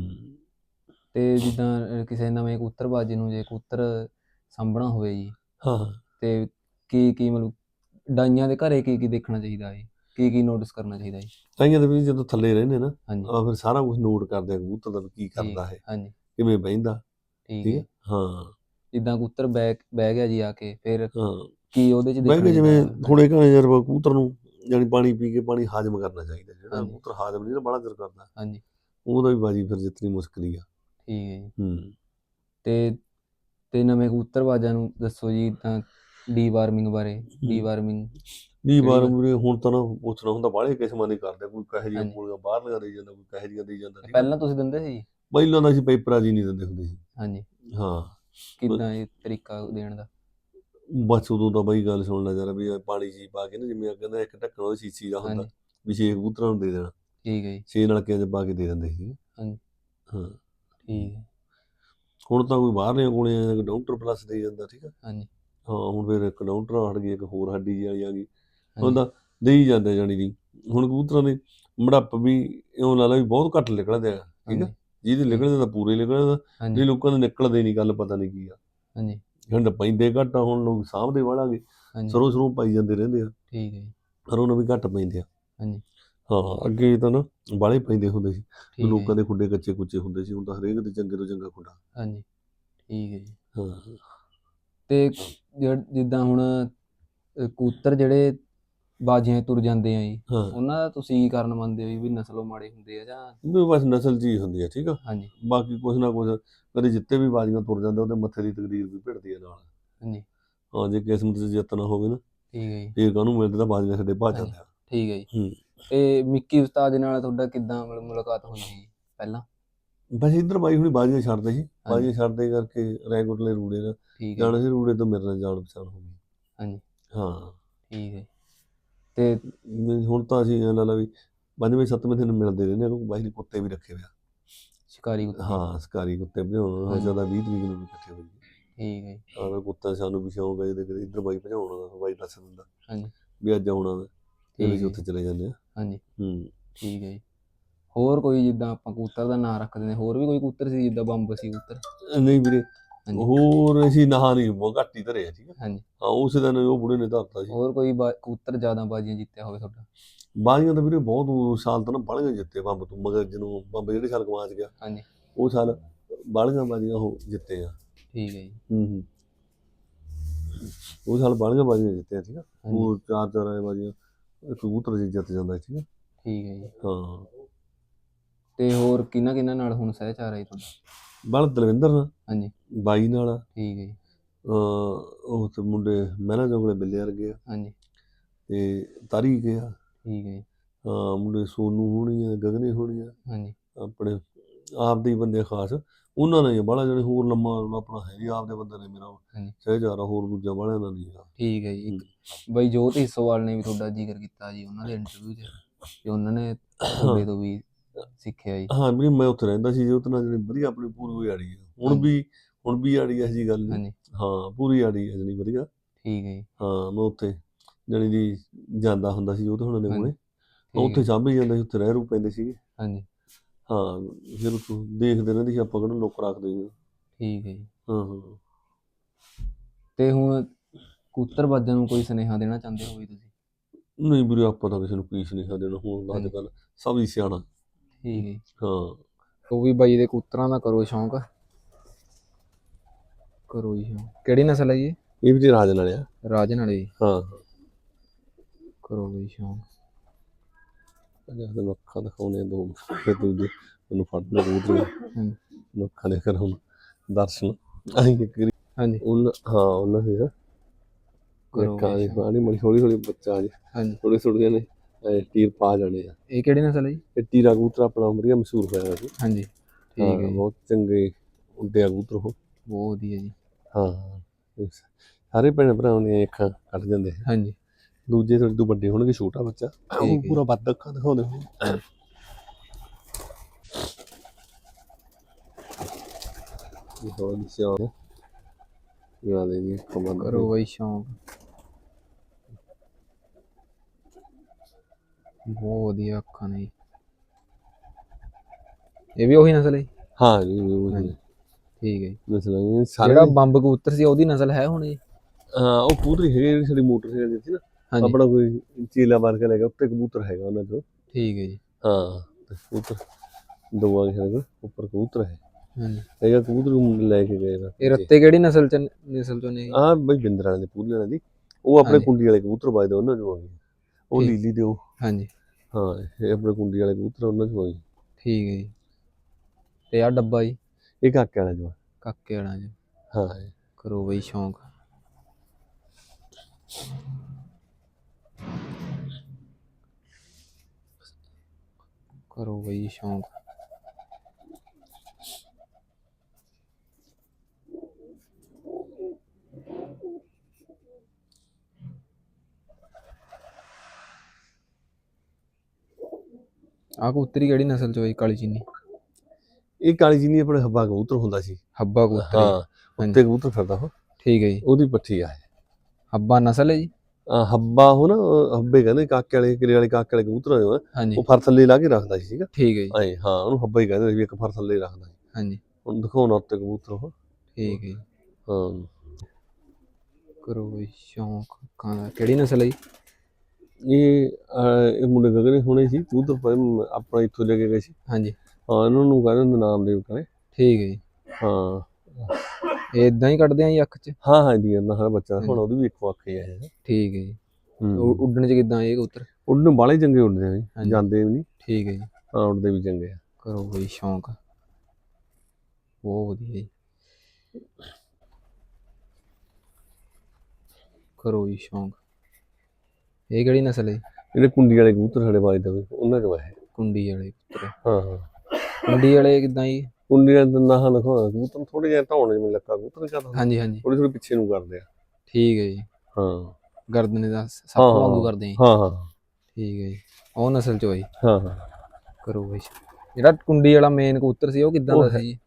ਤੇ ਜਿੱਦਾਂ ਕਿਸੇ ਨਵੇਂ ਕਬੂਤਰਬਾਜੀ ਨੂੰ ਜੇ ਕਬੂਤਰ ਸਾਂਭਣਾ ਹੋਵੇ ਜੀ ਹਾਂ ਹਾਂ। ਤੇ ਕੀ ਕੀ ਮਤਲਬ ਡਾਈਆਂ ਦੇ ਘਰੇ ਕੀ ਕੀ ਦੇਖਣਾ ਚਾਹੀਦਾ ਹੈ ਕੀ ਕੀ ਨੋਟਿਸ ਕਰਨਾ ਚਾਹੀਦਾ ਹੈ ਤਾਈਆਂ ਦੇ ਵੀ ਜਦੋਂ ਥੱਲੇ ਰਹਿੰਦੇ ਨਾ ਹਾਂਜੀ। ਆ ਫਿਰ ਸਾਰਾ ਕੁਝ ਨੋਟ ਕਰਦੇ ਆ ਕਬੂਤਰ ਦਾ ਵੀ ਕੀ ਕਰਦਾ ਹੈ ਹਾਂਜੀ। ਕਿਵੇਂ ਬਹਿੰਦਾ ਠੀਕ ਠੀਕ ਹੈ। ਹੈ? ਹਾਂ। ਜਿੱਦਾਂ ਕਬੂਤਰ ਬਹਿ ਬਹਿ ਗਿਆ ਜੀ ਆ ਕੇ ਫਿਰ ਹਾਂ। ਕੀ ਉਹਦੇ ਚ ਬਹਿ ਦੇਖਣਾ ਕੇ ਜਿਵੇਂ ਚਾਹੀਦਾ? ਥੋੜੇ ਘਣੇ ਜਰ ਕਬੂਤਰ ਨੂੰ ਜਾਨੀ ਪਾਣੀ ਪੀ ਕੇ ਪਾਣੀ ਹਾਜ਼ਮ ਕਰਨਾ ਚਾਹੀਦਾ ਜਿਹੜਾ ਹਾਂਜੀ। ਕਬੂਤਰ ਹਾਜ਼ਮ ਨਹੀਂ ਨਾ ਬੜਾ ਕਰਦਾ। ਹਾਂਜੀ। ਉਹਦਾ ਵੀ ਬਾਜੀ ਫਿਰ ਜਿੱਤਣੀ ਮੁਸ਼ਕਲ ਹੀ ਆ। ਠੀਕ ਹੈ ਜੀ। ਹੂੰ। ਤੇ ਤੇ ਨਵੇਂ ਕਬੂਤਰਬਾਜ਼ਾਂ ਨੂੰ ਦੱਸੋ ਜੀ ਤਾਂ ਡੀਵਾਰਮਿੰਗ ਬਾਰੇ ਡੀਵਾਰਮਿੰਗ ਦੀ ਵਾਰ ਕਿਹੜੀ ਮੂਰੇ ਹੁਣ ਤਾਂ ਨਾ ਪੁੱਛਣਾ ਹੁੰਦਾ ਬਾਹਲੇ ਕਿਸਮਾਂ ਦੇ ਕਰਦੇ ਕੋਈ ਕਹੇ ਹਾਂਜੀ। ਗੋਲੀਆਂ ਬਾਹਰ ਲਗਾ ਦੇ ਜਾਂਦਾ ਕੋਈ ਕਹੇ ਜਿਹੀਆਂ ਦੇ ਜਾਂਦਾ। ਪਹਿਲਾਂ ਤੁਸੀਂ ਦਿੰਦੇ ਸੀ? ਪਹਿਲਾਂ ਤਾਂ ਅਸੀਂ ਪੇਪਰਾਂ ਜੀ ਨਹੀਂ ਦਿੰਦੇ ਹੁੰਦੇ ਸੀ। ਹਾਂਜੀ। ਹਾਂ। ਕਿੱਦਾਂ ਇਹ ਤਰੀਕਾ ਦੇਣ ਦਾ? ਬਸ ਉਦੋਂ ਤਾਂ ਬਈ ਗੱਲ ਸੁਣ ਲੈ ਜਰਾ ਵੀ ਪਾਣੀ ਜੀ ਪਾ ਕੇ ਨਾ ਜਿਵੇਂ ਕਹਿੰਦਾ ਇੱਕ ਢੱਕਣ ਉਹਦੀ ਸੀਸੀ ਦਾ ਹੁੰਦਾ ਵੀ ਛੇ ਕਬੂਤਰਾਂ ਨੂੰ ਦੇ ਦੇਣਾ। ਠੀਕ ਹੈ ਜੀ। ਛੇ ਨਲਕਿਆਂ 'ਚ ਪਾ ਕੇ ਦੇ ਦਿੰਦੇ ਸੀ ਹਾਂਜੀ। ਹਾਂ। ਠੀਕ ਹੈ। ਹੁਣ ਤਾਂ ਕੋਈ ਬਾਹਰਲੀਆਂ ਗੋਲੀਆਂ ਡਾਕਟਰ ਪਲੱਸ ਦੇ ਜਾਂਦਾ ਠੀਕ ਆ ਹਾਂਜੀ। ਹਾਂ ਹੁਣ ਫਿਰ ਇੱਕ ਡਾਕਟਰ ਹਟ ਗਈ ਇੱਕ ਹੋਰ ਹੱਡੀ ਵਾਲੀ ਆ ਗਈ। ਤਾਂ ਦੇਈ ਜਾਂਦੇ ਜਾਣੀ ਦੀ ਹੁਣ ਕਬੂਤਰਾਂ ਦੇ ਮੜੱਪ ਵੀ ਇਉਂ ਲਾ ਲਾ ਵੀ ਬਹੁਤ ਘੱਟ ਨਿਕਲਦੇ ਆ ਠੀਕ ਹਾਂਜੀ। ਜਿਹਦੇ ਨਿਕਲਦੇ ਤਾਂ ਪੂਰੇ ਨਿਕਲਦੇ ਜੇ ਲੋਕਾਂ ਦੇ ਨਿਕਲਦੇ ਨਹੀਂ ਗੱਲ ਪਤਾ ਨਹੀਂ ਕੀ ਆ। ਹਾਂਜੀ। ਹੁਣ ਤਾਂ ਪੈਂਦੇ ਘੱਟ ਹੁਣ ਲੋਕ ਸਾਂਭਦੇ ਵਾਲਾਂਗੇ। ਸਰੋਂ ਸਰੋਂ ਪਾਈ ਜਾਂਦੇ ਰਹਿੰਦੇ ਆ। ਠੀਕ ਹੈ ਜੀ। ਪਰ ਉਹਨਾਂ ਵੀ ਘੱਟ ਪੈਂਦੇ ਆ। ਹਾਂਜੀ। ਹਾਂ ਅੱਗੇ ਤਾਂ ਨਾ ਬਾਲੇ ਪੈਂਦੇ ਹੁੰਦੇ ਸੀ। ਲੋਕਾਂ ਦੇ ਖੁੱਡੇ ਕੱਚੇ ਕੁੱਚੇ ਹੁੰਦੇ ਸੀ ਹੁਣ ਤਾਂ ਹਰੇਕ ਦੇ ਚੰਗੇ ਤੋਂ ਚੰਗਾ ਖੁੱਡਾ। ਹਾਂਜੀ ਠੀਕ ਹੈ ਜੀ। ਹਾਂ। ਤੇ ਜਿੱਦਾਂ ਹੁਣ ਅਹ, ਕਬੂਤਰ ਜਿਹੜੇ ਬਾਜੀਆਂ ਤੁਰ ਜਾਂਦੇ ਆ ਜੀ ਉਹਨਾਂ ਦਾ ਤੁਸੀਂ ਕੀ ਕਾਰਨ ਮੰਨਦੇ ਹੋ ਵੀ ਨਸਲੋਂ ਮਾੜੇ ਹੁੰਦੇ ਆ ਜਾਂ ਵੀ ਬਸ ਨਸਲ ਜੀ ਹੁੰਦੀ ਆ ਠੀਕ ਆ? ਹਾਂਜੀ। ਬਾਕੀ ਕੁਛ ਨਾ ਕੁਛ ਕਦੇ ਜਿੱਤੇ ਵੀ ਬਾਜ਼ੀਆਂ ਤੁਰ ਜਾਂਦੇ ਉਹਦੇ ਮੱਥੇ ਦੀ ਤਕਦੀਰ ਵੀ ਭਿੜਦੀ ਆ ਨਾਲ। ਹਾਂਜੀ। ਹਾਂ ਜੇ ਕਿਸਮਤ 'ਚ ਜਿੱਤ ਨਾ ਹੋਵੇ ਨਾ ਠੀਕ ਹੈ ਜੀ। ਫੇਰ ਕਾਹਨੂੰ ਮਿਲਦੇ ਤਾਂ ਬਾਜ਼ੀਆਂ ਸਾਡੇ ਹਾਂਜੀ। ਜਾਂਦੇ ਆ। ਠੀਕ ਹੈ ਜੀ। ਹੂੰ। ਤੇ ਮਿੱਕੀ ਉਸਤਾਦ ਨਾਲ ਤੁਹਾਡਾ ਕਿੱਦਾਂ ਮਤਲਬ ਮੁਲਾਕਾਤ ਹੋਈ ਜੀ ਪਹਿਲਾਂ? ਬਸ ਇੱਧਰ ਬਾਈ ਹੁਣੀ ਬਾਜ਼ੀਆਂ ਛੱਡਦੇ ਸੀ। ਬਾਜ਼ੀਆਂ ਛੱਡਦੇ ਕਰਕੇ ਰੈਗੂਲਰ ਰੂੜੇ ਨਾਲ। ਠੀਕ ਹੈ। ਜਾਣ ਸੀ ਰੂੜੇ ਤੋਂ ਮੇਰੇ ਨਾਲ ਜਾਣ ਪਛਾਣ ਹੋ ਗਈ। ਹਾਂਜੀ। ਹਾਂ। ਠੀਕ ਹੈ। ਤੇ ਹੁਣ ਤਾਂ ਅਸੀਂ ਐਂ ਲਾ ਲਾ ਵੀ ਪੰਜਵੇਂ ਸੱਤਵੇਂ ਦਿਨ ਮਿਲਦੇ ਰਹਿੰਦੇ ਕਿਉਂਕਿ ਬਾਈ ਨੇ ਕੁੱਤੇ ਵੀ ਰੱਖੇ ਹੋਏ ਆ। ਸ਼ਿਕਾਰੀ ਕੁੱਤੇ। ਹਾਂ ਸਕਾਰੀ ਕੁੱਤੇ ਭਜਾਉਣ ਹੋ ਹਾਂਜੀ। ਜ਼ਿਆਦਾ 20 ਤਰੀਕ ਨੂੰ ਵੀ ਇਕੱਠੇ ਹੋ ਜੀ ਠੀਕ ਹੈ। ਜੀ, ਆਹ ਕੁੱਤਾ ਸਾਨੂੰ ਵੀ ਸ਼ੌਂਕ ਹੈ ਜਿਹਦੇ ਇੱਧਰ ਬਾਈ ਭਜਾਉਣ ਦਾ ਬਾਈ ਦੱਸ ਦਿੰਦਾ ਹਾਂਜੀ। ਵੀ ਅੱਜ ਆਉਣਾ ਵਾ ਠੀਕ ਹੈ। ਅਸੀਂ ਉੱਥੇ ਚਲੇ ਜਾਂਦੇ ਆ। ਹਾਂਜੀ। ਹੂੰ। ਠੀਕ ਹੈ ਜੀ। ਹੋਰ ਕੋਈ ਜਿੱਦਾਂ ਆਪਾਂ ਕਬੂਤਰ ਦਾ ਨਾਂ ਰੱਖ ਦਿੰਦੇ ਹੋਰ ਵੀ ਕੋਈ ਕਬੂਤਰ ਸੀ ਜਿੱਦਾਂ ਬੰਬ ਸੀ ਕਬੂਤਰ? ਨਹੀਂ ਵੀਰੇ ਹਾਂਜੀ। ਹੋਰ ਅਸੀਂ ਨਹਾ ਨਹੀਂ ਬਹੁਤ ਘੱਟ ਹੀ ਠੀਕ ਆ ਹਾਂਜੀ। ਹਾਂ ਉਸੇ ਦਿਨ ਉਹ ਬੁੜੇ ਨੇ ਧਰਤਾ ਸੀ। ਹੋਰ ਕੋਈ ਬਾ- ਕਬੂਤਰ ਜ਼ਿਆਦਾ ਬਾਜ਼ੀਆਂ ਜਿੱਤਿਆ ਹੋਵੇ ਤੁਹਾਡਾ? ਬਾਜ਼ੀਆਂ ਤਾਂ ਵੀਰੇ ਬਹੁਤ ਉਹ ਸਾਲ ਤਾਂ ਨਾ ਬਾਲੀਆਂ ਜਿੱਤੇ ਬੰਬ ਤੋਂ ਮਗਰ ਜਿਹਨੂੰ ਬੰਬ ਜਿਹੜੇ ਸਾਲ ਗਵਾਚ ਗਿਆ ਹਾਂਜੀ। ਉਹ ਸਾਲ ਬਾਲੀਆਂ ਬਾਜ਼ੀਆਂ ਉਹ ਜਿੱਤੇ ਆ। ਠੀਕ ਹੈ ਜੀ। ਹੂੰ ਹੂੰ। ਉਹ ਸਾਲ ਬਾਲੀਆਂ ਬਾਜ਼ੀਆਂ ਜਿੱਤੇ ਆ ਠੀਕ ਆ ਹਾਂਜੀ। ਉਹ ਚਾਰ ਚਾਰ ਆਏ ਬਾਜ਼ੀਆਂ। ਕਬੂਤਰ ਜੀ ਜਿੱਤ ਜਾਂਦਾ ਠੀਕ ਆ ਠੀਕ ਹੈ ਜੀ। ਹਾਂ। ਤੇ ਹੋਰ ਕਿਹਨਾਂ ਕਿਹਨਾਂ ਨਾਲ ਹੁਣ ਸਹਿਚਾਰ ਜੀ ਤੁਹਾਡਾ? ਬਲ ਦਲਵਿੰਦਰ ਨਾਲ। ਹਾਂਜੀ। ਬਾਈ ਨਾਲ। ਆ, ਠੀਕ ਹੈ ਜੀ। ਅਹ ਉਹ ਤੇ ਮੁੰਡੇ ਮਹਿਲਾ ਜੋਗਲੇ ਬਿੱਲੇ ਵਰਗੇ ਆ। ਹਾਂਜੀ। ਤੇ ਤਾਰੀ ਆ। ਠੀਕ ਹੈ ਜੀ। ਹਾਂ ਮੁੰਡੇ ਸੋਨੂ ਹੋਣੀ ਆ ਗਗਨੇ ਹੋਣੀ ਆ। ਹਾਂਜੀ। ਆਪਣੇ ਆਪ ਦੇ ਹੀ ਬੰਦੇ ਖਾਸ। ਉਹਨਾਂ ਨੇ ਬਾਹਲਾ ਜਿਹੜੇ ਹੋਰ ਲੰਮਾ ਆਪਣਾ ਹੈ ਜੀ ਆਪ ਦੇ ਬੰਦੇ ਨੇ ਮੇਰਾ ਹਾਂਜੀ। ਸਹਿਜਾਰਾ ਹੋਰ ਦੂਜਾ ਬਾਹਲਿਆਂ ਦਾ ਨਹੀਂ ਆ ਠੀਕ ਹੈ ਜੀ ਇੱਕ ਬਈ ਜੋਤ ਹਿੱਸੋਵਾਲ ਨੇ ਵੀ ਤੁਹਾਡਾ ਜ਼ਿਕਰ ਕੀਤਾ ਜੀ ਉਹਨਾਂ ਦੇ ਇੰਟਰਵਿਊ 'ਚ ਕਿ ਉਹਨਾਂ ਨੇ ਤੁਹਾਡੇ ਤੋਂ ਵੀ ਸਿੱਖਿਆ ਜੀ। ਹਾਂ ਵੀ ਮੈਂ ਉੱਥੇ ਰਹਿੰਦਾ ਸੀ ਜੀ ਉਹਦੇ ਨਾਲ ਜਿਹੜੀ ਵਧੀਆ ਆਪਣੀ ਪੂਰੀ ਆੜੀ ਹੁਣ। ਵੀ ਹੁਣ ਵੀ ਆੜੀ ਆ ਜੀ ਗੱਲ ਨਹੀਂ ਹਾਂ ਪੂਰੀ ਆੜੀ ਆ ਜਿਹੜੀ ਵਧੀਆ। ਠੀਕ ਹੈ ਜੀ। ਹਾਂ ਮੈਂ ਉੱਥੇ ਜਾਣੀ ਦੀ ਜਾਂਦਾ ਹੁੰਦਾ ਸੀ ਉਹ ਤਾਂ ਉਹਨਾਂ ਦੇ। ਕੋਲੇ। ਉੱਥੇ ਹੈ, ਸਾਂਭੀ ਜਾਂਦਾ ਸੀ ਉੱਥੇ ਰਹਿ ਰੂ ਪੈਂਦੇ ਸੀਗੇ। ਹਾਂਜੀ। ਹਾਂ ਫਿਰ ਉੱਥੋਂ ਦੇਖਦੇ ਰਹਿੰਦੇ ਸੀ ਆਪਾਂ ਕਿਹੜਾ ਲੋਕ ਰੱਖਦੇ ਸੀ। ਠੀਕ ਹੈ ਜੀ। ਹਾਂ ਹਾਂ। ਤੇ ਹੁਣ ਕਬੂਤਰਬਾਜ਼ਾਂ ਨੂੰ ਕੋਈ ਸੁਨੇਹਾ ਦੇਣਾ ਚਾਹੁੰਦੇ ਹੋ ਵੀ ਤੁਸੀਂ? ਨਹੀਂ ਵੀਰੇ ਆਪਾਂ ਤਾਂ ਕਿਸੇ ਨੂੰ ਪੀਸ ਨਹੀਂ ਸਕਦੇ ਨਾ ਹੁਣ ਅੱਜ। ਕੱਲ ਸਭ ਹੀ ਸਿਆਣਾ। ਠੀਕ ਹੈ ਜੀ। ਹਾਂ। ਉਹ ਵੀ ਬਾਈ ਦੇ ਕਬੂਤਰਾਂ ਦਾ ਕਰੋ ਸ਼ੌਂਕ। ਕਰੋ ਜੀ ਸ਼ੌਂਕ। ਕਿਹੜੀ ਨਸਲ ਹੈ ਜੀ ਇਹ? ਵੀ ਤੇ ਰਾਜ ਨਾਲ ਆ। ਰਾਜਨ ਵਾਲੇ ਜੀ। ਹਾਂ। ਕਰੋ ਬਈ ਸ਼ੌਂਕ। ਅਜਾ ਤੇ ਅੱਖਾਂ ਦਿਖਾਉਣੇ ਦੋ ਫਿਰ ਦੂਜੇ ਮੈਨੂੰ ਫੜ ਲੈ ਕਬੂਤਰ ਹਾਂਜੀ। ਅੱਖਾਂ ਦੇ ਕਰ ਹੁਣ ਦਰਸ਼ਨ। ਆਹੀਂ ਕਿ ਕਰੀ ਹਾਂਜੀ। ਉਹਨਾਂ ਹਾਂ ਉਹਨਾਂ ਦੇ ਨਾ ਕਰੋ ਦੇਖਾਂ ਬਈ ਜੀ ਸ਼ੌਂਕ। ਪਾਣੀ ਮੜੀ ਹੌਲੀ ਹੌਲੀ ਬੱਚਾ ਜੀ। ਹਾਂਜੀ। ਥੋੜੇ ਥੋੜੇ ਨੇ ਟੀਰ ਪਾ ਜਾਣੇ ਆ। ਇਹ ਕਿਹੜੀ ਨਸਲ ਹੈ ਜੀ? ਇਹ ਟੀਰਾ ਕਬੂਤਰ ਆਪਣਾ ਵਧੀਆ ਮਸ਼ਹੂਰ ਹੋਇਆ ਸੀ ਹਾਂਜੀ। ਠੀਕ ਹਾਂ, ਬਹੁਤ ਚੰਗੇ ਉੱਡਿਆ ਕਬੂਤਰ ਉਹ। ਬਹੁਤ ਵਧੀਆ ਜੀ। ਹਾਂ। ਸਾਰੇ ਭੈਣ ਭਰਾਵਾਂ ਦੀਆਂ ਅੱਖਾਂ ਕੱਢ ਜਾਂਦੇ। ਹਾਂਜੀ। ਦੂਜੇ ਥੋੜੇ ਤੋਂ ਵੱਡੇ ਹੋਣਗੇ ਛੋਟਾ ਬੱਚਾ ਉਹ। ਪੂਰਾ ਵੱਧ ਅੱਖਾਂ ਦਿਖਾਉਂਦੇ ਹੋਣ ਇਹ ਹੋਰ ਇਹ ਕਰੋ ਬਈ ਸ਼ੌਂਕ ਬਹੁਤ ਵਧੀਆ ਅੱਖਾਂ ਨੇ। ਇਹ ਵੀ ਉਹੀ ਨਸਲ ਹੈ? ਹਾਂ ਜੀ ਉਹ। ਜੀ ਠੀਕ ਹੈ ਇਹ ਸਾਰੇ ਜਿਹੜਾ ਬੰਬ ਕਬੂਤਰ ਸੀ ਉਹਦੀ ਨਸਲ ਹੈ ਹੁਣ ਜੀ ਹਾਂ ਉਹ ਹੀ ਹੈਗੇ ਜਿਹੜੀ ਸਾਡੀ ਮੋਟਰਸਾਈਕਲ ਸੀ ਨਾ ਹਾਂਜੀ। ਆਪਣਾ ਕੋਈ ਚੀਲਾ ਮਾਰ ਕੇ ਲੈ ਗਿਆ ਉੱਤੇ ਕਬੂਤਰ ਹੈਗਾ ਉਹਨਾਂ ਚੋਂ। ਠੀਕ ਹੈ ਜੀ। ਹਾਂ ਤੇ ਕਬੂਤਰ ਦੋਵਾਂ ਦੇ ਹੈਗੇ ਉੱਪਰ ਕਬੂਤਰ ਹੈ। ਹਾਂਜੀ। ਹੈਗਾ ਕਬੂਤਰ ਨੂੰ ਲੈ ਕੇ ਗਏ ਨਾ। ਇਹ ਰੱਤੇ ਕਿਹੜੀ ਨਸਲ ਚ ਨਸਲ ਚੋਂ ਨੇ? ਆ ਬਈ ਬਿੰਦਰਾਂ ਦੇ ਪੂਲੇ ਵਾਲਿਆਂ ਦੀ। ਉਹ ਆਪਣੇ। ਕੁੰਡੀ ਵਾਲੇ ਕਬੂਤਰ ਵੱਜਦੇ ਉਹਨਾਂ ਚੋਂ ਆ ਗਏ। ਉਹ। ਲੀਲੀ ਦੇ ਉਹ। ਹਾਂਜੀ। ਹਾਂ ਇਹ ਆਪਣੇ ਕੁੰਡੀ ਵਾਲੇ ਕਬੂਤਰ ਉਹਨਾਂ ਚੋਂ ਆ ਗਏ। ਠੀਕ ਹੈ ਜੀ। ਤੇ ਆ ਡੱਬਾ ਜੀ? ਇਹ ਕਾਕੇ ਵਾਲਾ ਜੋ। ਕਾਕੇ ਵਾਲਾ ਜੀ ਹਾਂ। ਕਰੋ ਬਈ ਸ਼ੌਂਕ। ਕਰੋ ਬਈ ਸ਼ੌਂਕ ਆ ਕਬੂਤਰੀ ਕਿਹੜੀ ਨਸਲ ਚ ਹੋਈ ਕਾਲੀ ਚੀਨੀ। ਇਹ ਕਾਲੀ ਨਹੀਂ ਆਪਣੇ ਹੱਬਾ ਕਬੂਤਰ ਹੁੰਦਾ ਸੀ। ਹੱਬਾ ਕਬੂਤਰੀ। ਹਾਂ ਉੱਤੇ ਕਬੂਤਰ ਫਿਰਦਾ ਉਹ। ਠੀਕ ਹੈ ਜੀ। ਉਹਦੀ ਪੱਠੀ ਆ ਇਹ। ਹੱਬਾ ਨਸਲ ਹੈ ਜੀ? ਹੱਬਾ ਉਹ ਨਾ ਹੱਬੇ ਕਹਿੰਦੇ ਕਾਕੇ ਵਾਲੇ ਕਿਲੇ ਵਾਲੇ ਕਾਕੇ ਵਾਲੇ ਕਬੂਤਰ ਹਾਂਜੀ। ਉਹ ਫਰ ਥੱਲੇ ਲਾ ਕੇ ਰੱਖਦਾ ਸੀ ਠੀਕ ਆ? ਠੀਕ ਹੈ ਜੀ। ਐ ਹਾਂ ਉਹਨੂੰ ਹੱਬਾ ਹੀ ਕਹਿੰਦੇ ਸੀ ਵੀ ਇੱਕ ਫਰ ਥੱਲੇ ਰੱਖਦਾ ਸੀ। ਹਾਂਜੀ। ਹੁਣ ਦਿਖਾਉਣਾ ਉੱਤੇ ਕਬੂਤਰ ਉਹ। ਠੀਕ ਹੈ ਹਾਂ। ਕਰੋ ਬਈ ਸ਼ੌਂਕ ਕਿਹੜੀ ਨਸਲ ਹੈ ਜੀ? ਇਹ ਇਹ ਮੁੰਡੇ ਗਗਨੇ ਹੋਣੇ ਸੀ ਕਬੂਤਰ ਪਰ ਆਪਣਾ ਇੱਥੋਂ ਲੈ ਕੇ ਗਏ ਸੀ। ਹਾਂਜੀ। ਹਾਂ ਇਹਨਾਂ ਨੂੰ ਕਹਿੰਦੇ ਹੁੰਦੇ ਨਾਮ ਦੇ ਕਰੇ ਠੀਕ ਹੈ ਜੀ। ਹਾਂ। ਇਦਾਂ ਹੀ ਕੱਢਦੇ ਆ ਜੀ ਅੱਖ 'ਚ? ਹਾਂ ਹਾਂ ਦੀ ਨਾ ਹਾਂ ਬੱਚਾ। ਹੁਣ। ਉਹਦੀ ਵੀ ਇੱਕੋ ਅੱਖ ਹੀ ਹੈ ਠੀਕ ਹੈ ਜੀ। ਹੂੰ। ਉ- ਉੱਡਣ 'ਚ ਕਿਦਾਂ ਇਹ ਕਬੂਤਰ? ਉੱਡਣ ਬਾਲੇ ਚੰਗੇ ਉੱਡਦੇ ਆ ਜੀ। ਜਾਂਦੇ ਵੀ ਨਹੀਂ। ਠੀਕ ਹੈ ਜੀ। ਹਾਂ ਉੱਡਦੇ ਵੀ ਚੰਗੇ ਆ। ਕਰੋ ਬਈ ਸ਼ੌਂਕ। ਬਹੁਤ ਵਧੀਆ ਜੀ। ਕਰੋ ਜੀ ਸ਼ੌਂਕ। ਇਹ ਕਿਹੜੀ ਨਸਲ ਹੈ ਜੀ? ਜਿਹੜੇ ਕੁੰਡੀ ਵਾਲੇ ਕਬੂਤਰ ਸਾਡੇ ਹੋਏ ਉਹਨਾਂ ਚ ਵਾਏ ਕੁੰਡੀ ਵਾਲੇ ਕਬੂਤਰ। ਹਾਂ ਹਾਂ। ਕੁੰਡੀ ਵਾਲੇ ਕਿਦਾਂ ਜੀ? ਕੁੰਡੀ ਵਾਲੇ ਦਾ ਨਾ ਨਖਾਉਣਾ ਕਬੂਤਰ ਥੋੜੇ ਜਿਹਾ ਧੌਣ ਜਿਵੇਂ ਲੱਗਾ ਕਬੂਤਰ ਕਰਦਾ ਹਾਂਜੀ ਹਾਂਜੀ। ਥੋੜੀ ਥੋੜੀ ਪਿੱਛੇ ਨੂੰ ਕਰਦੇ ਆ। ਠੀਕ ਹੈ ਜੀ। ਹਾਂ। ਗਰਦਨ ਦਾ ਸੱਪ ਹਾਂ, ਵਾਂਗੂ ਹਾਂ। ਕਰਦੇ ਆ। ਹਾਂ ਹਾਂ। ਠੀਕ ਹੈ ਜੀ। ਉਹ ਨਸਲ ਚ ਹਾਂ ਹਾਂ। ਕਰੋ ਬਈ। ਜਿਹੜਾ ਕੁੰਡੀ ਵਾਲਾ ਮੇਨ ਕਬੂਤਰ ਸੀ ਉਹ ਕਿਦਾਂ ਦਾ। ਸੀ ਜੀ?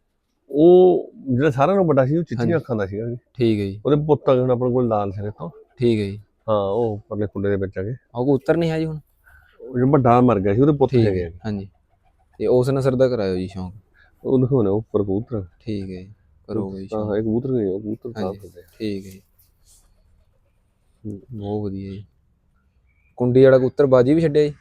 ਉਹ ਜਿਹੜਾ ਸਾਰਿਆਂ ਨਾਲੋਂ ਵੱਡਾ ਸੀ ਉਹ ਹਾਂਜੀ। ਚਿੱਟੀਆਂ ਅੱਖਾਂ ਦਾ ਸੀਗਾ ਜੀ। ਠੀਕ ਹੈ ਜੀ। ਉਹਦੇ ਪੁੱਤ ਆ ਗਏ ਹੁਣ ਆਪਣੇ ਕੋਲ ਲਾਲ ਸਿਰੇ ਤੋਂ। ਠੀਕ ਹੈ ਜੀ। ਹਾਂ ਉਹ ਪਰਲੇ ਕੁੰਡੇ ਦੇ ਵਿੱਚ ਆ ਗਏ। ਉਹ ਕਬੂਤਰ ਨਹੀਂ ਹੈ ਜੀ ਹੁਣ? ਉਹ ਜਿਹੜਾ ਵੱਡਾ ਮਰ ਗਿਆ ਸੀ ਉਹਦੇ ਪੁੱਤ ਠੀਕ ਹੈਗੇ ਆ। ਹਾਂਜੀ। ਤੇ ਉਸ ਨਸਲ ਦਾ ਕਰਾਇਓ ਜੀ ਸ਼ੌਂਕ। ਉਹ ਦਿਖਾਉਣਾ ਉੱਪਰ ਕਬੂਤਰ। ਠੀਕ ਹੈ ਜੀ ਕਰੋ ਬਈ ਹਾਂ ਇਹ ਕਬੂਤਰ ਨਹੀਂ ਉਹ ਕਬੂਤਰ ਸਾਫ਼ ਆ। ਠੀਕ ਹੈ ਬਹੁਤ ਵਧੀਆ ਜੀ। ਕੁੰਡੀ ਵਾਲਾ ਕਬੂਤਰ ਬਾਜੀ ਵੀ ਛੱਡਿਆ ਜੀ?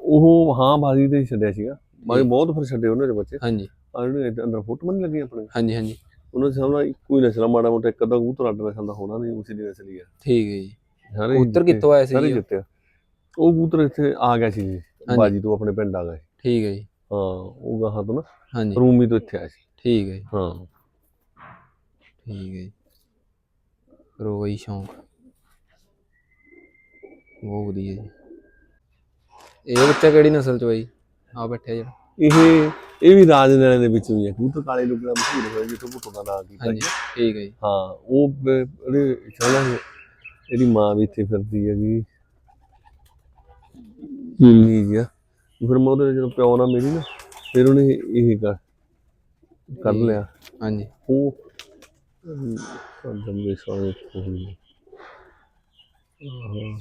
ਉਹ ਹਾਂ ਬਾਜੀ ਤੇ ਛੱਡਿਆ ਸੀਗਾ। ਠੀਕ। ਬਹੁਤ ਫਿਰ ਛੱਡੇ ਉਹਨਾਂ ਦੇ ਬੱਚੇ। ਹਾਂਜੀ। ਆ ਜਿਹੜੇ ਅੰਦਰ ਫੋਟੋ ਨਹੀਂ ਲੱਗੀ ਆਪਣੇ। ਹਾਂਜੀ ਹਾਂਜੀ। ਉਹਨਾਂ ਦੇ ਸਾਹਮਣੇ ਇੱਕੋ ਹੀ ਨਸਲ ਮਾੜਾ ਮੋਟਾ ਇੱਕ ਅੱਧਾ ਕਬੂਤਰ ਅੱਡ ਨਸਲ ਦਾ ਹੋਣਾ ਨਹੀਂ ਉਸੇ ਦੀ ਨਸਲ ਆ। ਠੀਕ ਹੈ ਜੀ। ਸਾਰੇ ਕਬੂਤਰ ਕਿੱਥੋਂ ਆਏ ਸੀ ਸਾਰੇ ਜੀ? ਉਹ? ਕਬੂਤਰ ਇੱਥੇ ਆ ਗਿਆ ਸੀ ਜੀ। ਬਾਜੀ ਤੋਂ ਆਪਣੇ ਪਿੰਡ ਆ ਗਏ। ਠੀਕ ਹੈ ਜੀ। ਹਾਂ ਉਹ ਗਾਹਾਂ ਤੋਂ ਨਾ ਹਾਂਜੀ ਰੂਮੀ ਤੋਂ ਇੱਥੇ ਆਇਆ ਸੀ। ਠੀਕ ਹੈ ਜੀ। ਹਾਂ। ਠੀਕ ਹੈ ਜੀ। ਕਰੋ ਬਈ ਸ਼ੌਂਕ। ਬਹੁਤ ਵਧੀਆ ਜੀ। ਇਹ ਬੱਚਾ ਕਿਹੜੀ ਨਸਲ ਚ ਹੋਈ ਆ ਬੈਠਿਆ ਜਿਹੜਾ। ਇਹ ਇਹ ਵੀ ਰਾਜਨਾਲੇ ਦੇ ਵਿੱਚੋਂ ਹੀ ਹੈ। ਕਬੂਤਰ ਕਾਲੇ ਲੋਕਾਂ ਦਾ ਮਸ਼ਹੂਰ ਹੋਇਆ ਜਿੱਥੋਂ ਭੁੱਟੋ ਦਾ ਨਾਂ ਕੀਤਾ ਹਾਂਜੀ ਜੀ। ਠੀਕ ਹੈ ਜੀ। ਹਾਂ ਉਹ ਬ- ਉਹਦੇ ਚਾਹਣਾ ਇਹਦੀ ਮਾਂ ਵੀ ਇੱਥੇ ਫਿਰਦੀ ਹੈਗੀ ਨੀਲੀ ਜੀ ਆ। ਫਿਰ ਮੈਂ ਉਹਦੇ ਜਦੋਂ ਪਿਓ ਨਾਲ ਮੇਰੀ ਨਾ ਫਿਰ ਉਹਨੇ ਇਹ ਕਰ ਕਰ। ਲਿਆ। ਹਾਂਜੀ। ਉਹ ਜੰਮੇ ਸਾਰੇ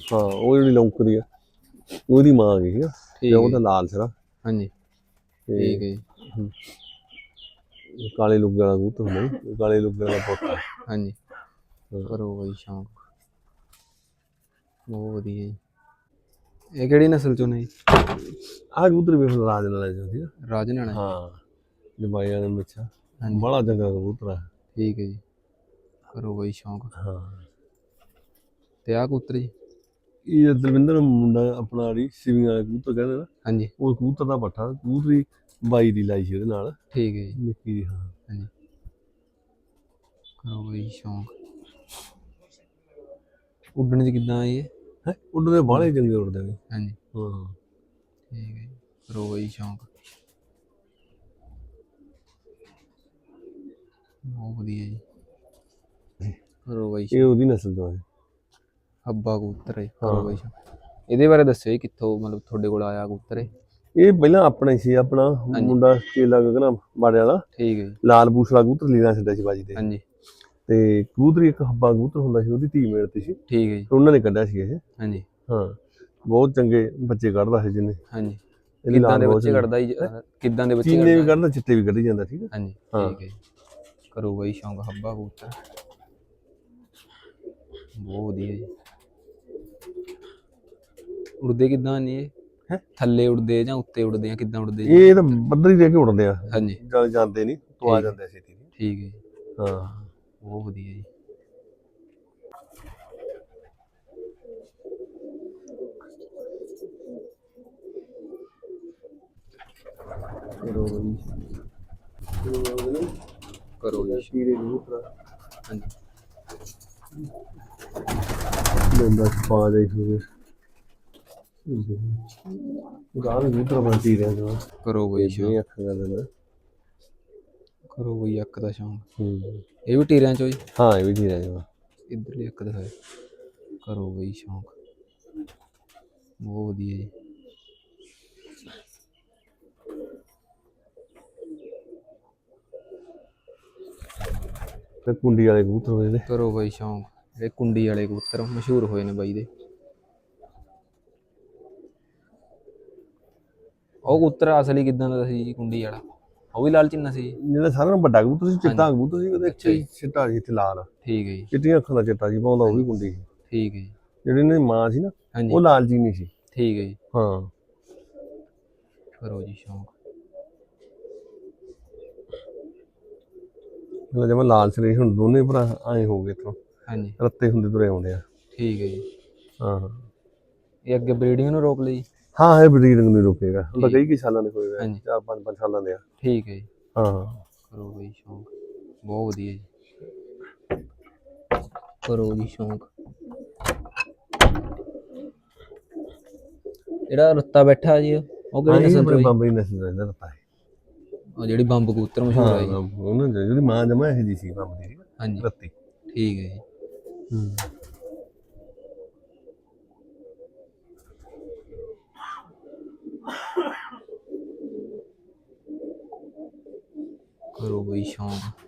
ਹਾਂ ਉਹ ਜਿਹੜੀ ਲੌਂਕਦੀ ਆ ਉਹਦੀ ਮਾਂ ਆ ਗਈ ਆ ਤੇ ਉਹਦਾ ਲਾਲ ਸਿਰਾ ਹਾਂਜੀ। ਠੀਕ ਹੈ ਜੀ। ਕਾਲੇ ਲੁੱਗੇ ਵਾਲਾ ਕਬੂਤਰ ਹੁੰਦਾ ਕਾਲੇ ਲੁੱਗੇ ਵਾਲਾ ਪੁੱਤ। ਹਾਂਜੀ। ਕਰੋ ਬਈ ਸ਼ੌਂਕ। ਬਹੁਤ ਵਧੀਆ ਜੀ। ਇਹ ਕਿਹੜੀ ਨਸਲ ਚੋਂ ਨੇ? ਆਹ ਕਬੂਤਰ ਵੀ ਰਾਜ ਨਾਲ ਜੋ ਸੀ ਨਾ। ਰਾਜਨ ਵਾਲਾ ਹਾਂ ਜਮਾਈ ਵਾਲੇ ਵਿੱਚ। ਹਾਂਜੀ। ਬੜਾ ਚੰਗਾ ਕਬੂਤਰ ਆ। ਠੀਕ ਹੈ ਜੀ। ਕਰੋ ਬਈ ਸ਼ੌਂਕ। ਹਾਂ। ਤੇ ਆ ਕਬੂਤਰ ਜੀ? ਇਹ ਦਲਵਿੰਦਰ ਮੁੰਡਾ ਆਪਣਾ ਆੜੀ ਸਿਵਿੰਗ ਵਾਲਾ ਕਬੂਤਰ ਕਹਿੰਦੇ ਨਾ ਹਾਂਜੀ। ਉਹ ਕਬੂਤਰ ਦਾ ਪੱਠਾ ਕਬੂਤਰੀ ਬਾਈ ਦੀ ਲਾਈ ਸੀ ਉਹਦੇ ਨਾਲ। ਠੀਕ ਹੈ ਜੀ। ਨਿੱਕੀ ਦੀ ਹਾਂ। ਕਰੋ ਬਈ ਸ਼ੌਂਕ। ਉੱਡਣ ਚ ਕਿੱਦਾਂ ਇਹ? ਹੈ ਉੱਡਦੇ ਬਾਹਲੇ ਚੰਗੇ ਉੱਡਦੇ ਨੇ। ਹਾਂਜੀ। ਹਾਂ। ਠੀਕ ਹੈ ਜੀ। ਬਈ ਸ਼ੌਂਕ। ਬਹੁਤ ਵਧੀਆ ਜੀ। ਕਰੋ ਬਈ ਇਹ ਉਹਦੀ ਨਸਲ ਤੋਂ ਹੈ। ਹੱਬਾ ਕਬੂਤਰ ਹੈ ਕਰੋ ਹਾਂ। ਬਈ ਸ਼ੌਂਕ। ਇਹਦੇ ਬਾਰੇ ਦੱਸਿਓ ਜੀ ਕਿੱਥੋਂ ਮਤਲਬ ਤੁਹਾਡੇ ਕੋਲ ਆਇਆ ਕਬੂਤਰ ਇਹ? ਇਹ ਪਹਿਲਾਂ ਆਪਣਾ ਹੀ ਸੀ ਆਪਣਾ ਮੁੰਡਾ ਚੇਲਾ ਗਗਨਾ ਬਾੜੇ ਵਾਲਾ। ਠੀਕ ਹੈ ਲਾਲ ਬੂਸ ਵਾਲਾ ਕਬੂਤਰ ਲੀਨਾ ਛੱਡਿਆ ਸੀ ਬਾਜੀ ਤੇ। ਹਾਂਜੀ। ਤੇ ਕਬੂਤਰੀ ਇੱਕ ਹੱਬਾ ਕਬੂਤਰ ਹੁੰਦਾ ਸੀ ਉਹਦੀ ਧੀ ਮੇੜਤੀ ਸੀ। ਠੀਕ ਹੈ ਜੀ। ਉਹਨਾਂ ਨੇ ਕੱਢਿਆ ਸੀ ਇਹ। ਹਾਂਜੀ। ਹਾਂ ਬਹੁਤ ਚੰਗੇ ਬੱਚੇ ਕੱਢਦਾ ਸੀ ਜਿਹਨੇ। ਹਾਂਜੀ। ਕਿੱਦਾਂ ਦੇ ਬੱਚੇ। ਕੱਢਦਾ ਜੀ ਕਿੱਦਾਂ ਦੇ ਬੱਚੇ ਚੀਨੇ ਵੀ ਕੱਢਦਾ? ਚਿੱਟੇ ਵੀ ਕੱਢੀ ਜਾਂਦਾ ਠੀਕ ਹੈ? ਹਾਂਜੀ। ਠੀਕ ਹੈ ਕਰੋ ਬਈ ਸ਼ੌਂਕ ਹੱਬਾ ਕਬੂਤਰ। ਬਹੁਤ ਵਧੀਆ ਜੀ। ਉੜਦੇ ਕਿੱਦਾਂ ਨੇ ਇਹ? ਹੈਂ? ਥੱਲੇ ਉੜਦੇ ਜਾਂ ਉੱਤੇ ਉੜਦੇ ਆ ਕਿੱਦਾਂ ਉੜਦੇ ਇਹ ਤਾਂ ਬੱਦਲ ਹੀ ਦੇ ਕੇ ਉੜਦੇ ਆ। ਹਾਂਜੀ। ਜਾਂਦੇ ਨਹੀਂ ਤੋਂ ਆ। ਜਾਂਦੇ ਸੀ ਠੀਕ ਹੈ ਜੀ। ਹਾਂ। ਬਹੁਤ ਵਧੀਆ ਜੀ। ਕਰੋ ਜੀ। ਕਰੋ ਜੀ। ਕੀੜੇ ਕਬੂਤਰ ਹਾਂਜੀ। ਲੈਂਦਾ ਪਾ ਦੇ ਫਿਰ ਗਾਲ ਕਬੂਤਰ ਬਣਦੀ ਰਿਹਾ ਜੋ ਕਰੋ ਬਈ ਸ਼ੌਂਕ। ਨਾ। ਕਰੋ ਬਈ ਅੱਖ ਦਾ ਸ਼ੌਂਕ। ਹੂੰ। ਇਹ ਵੀ ਟੀਰਿਆਂ ਚੋਂ ਜੀ ਹਾਂ ਇਹ ਵੀ ਠੀਕ ਰਿਹਾ ਜੋ ਇੱਧਰਲੀ ਅੱਖ ਦਿਖਾਓ ਕਰੋ ਬਈ ਸ਼ੌਂਕ। ਬਹੁਤ ਵਧੀਆ ਜੀ। ਤੇ ਕੁੰਡੀ ਵਾਲੇ ਕਬੂਤਰ ਹੋਏ ਨੇ। ਕਰੋ ਬਈ ਸ਼ੌਂਕ। ਜਿਹੜੇ ਕੁੰਡੀ ਵਾਲੇ ਕਬੂਤਰ ਮਸ਼ਹੂਰ ਹੋਏ ਨੇ ਬਾਈ ਦੇ। ਉਹ ਕਬੂਤਰ ਅਸਲੀ ਕਿਦਾਂ ਦਾ ਸੀ ਜੀ ਕੁੰਡੀ ਵਾਲਾ? ਉਹ ਵੀ ਲਾਲ ਚਿੰਨਾ ਸੀ। ਜੀ? ਜਿਹੜਾ ਸਾਰਿਆਂ ਨਾਲੋਂ ਵੱਡਾ ਕਬੂਤਰ ਸੀ ਚਿੱਟਾ ਕਬੂਤਰ ਸੀ ਉਹਦੇ ਅੱਛਾ ਜੀ। ਚਿੱਟਾ ਸੀ ਤੇ ਲਾਲ। ਠੀਕ ਹੈ ਜੀ। ਚਿੱਟੀਆਂ ਅੱਖਾਂ ਦਾ ਚਿੱਟਾ ਸੀ ਪਾਉਂਦਾ ਉਹ ਵੀ ਕੁੰਡੀ ਸੀ। ਠੀਕ ਹੈ ਜੀ। ਜਿਹੜੀ ਨੇ ਮਾਂ ਸੀ ਨਾ ਉਹ ਲਾਲ ਜੀ ਨਹੀਂ ਸੀ। ਠੀਕ ਹੈ ਜੀ। ਹਾਂ। ਕਰੋ ਜੀ ਸ਼ੌਂਕ। ਮਤਲਬ ਜਿਵੇਂ ਲਾਲ ਸਰੇ ਹੁਣ ਦੋਨੇ ਭਰਾ ਆਏ ਹੋ ਗਏ ਇੱਥੋਂ। ਹਾਂਜੀ। ਰੱਤੇ ਹੁੰਦੇ ਤੁਰੇ ਆਉਂਦੇ ਆ। ਠੀਕ ਹੈ ਜੀ। ਹਾਂ। ਇਹ ਅੱਗੇ ਬਰੀਡਿੰਗ ਨੂੰ ਰੋਕ ਲਈ। ਹਾਂ ਇਹ ਬਰੀਡਿੰਗ ਨੂੰ ਰੁਕੇਗਾ। ਉਹ ਤਾਂ। ਕਈ ਕਈ ਸਾਲਾਂ ਦੇ ਹੋਏ ਹਾਂਜੀ। ਚਾਰ ਪੰਜ ਪੰਜ ਸਾਲਾਂ ਦੇ ਆ। ਠੀਕ ਹੈ ਜੀ। ਹਾਂ। ਕਰੋ ਬਈ ਸ਼ੌਂਕ। ਬਹੁਤ ਵਧੀਆ ਜੀ। ਕਰੋ ਜੀ ਸ਼ੌਂਕ। ਜਿਹੜਾ ਰੱਤਾ ਬੈਠਾ ਜੀ ਉਹ ਕਿਹੜੀ ਨਸਲ ਇਹ ਜੀ? ਬੰਬਈ ਨਸਲ ਦਾ ਇਹਦਾ ਰੱਤਾ ਹੈ। ਉਹ ਜਿਹੜੀ ਬੰਬ ਕਬੂਤਰ ਮਸ਼ਹੂਰ ਹੈ ਜੀ। ਹਾਂ ਉਹਨਾਂ ਦੀ ਜਿਹੜੀ ਮਾਂ ਜਮਾ ਇਹ ਜੀ ਸੀ ਬੰਬ ਦੀ ਹਾਂਜੀ। ਰੱਤੀ। ਠੀਕ ਹੈ ਜੀ। ਕਰੋ ਬਈ ਸ਼ੌਂਕ।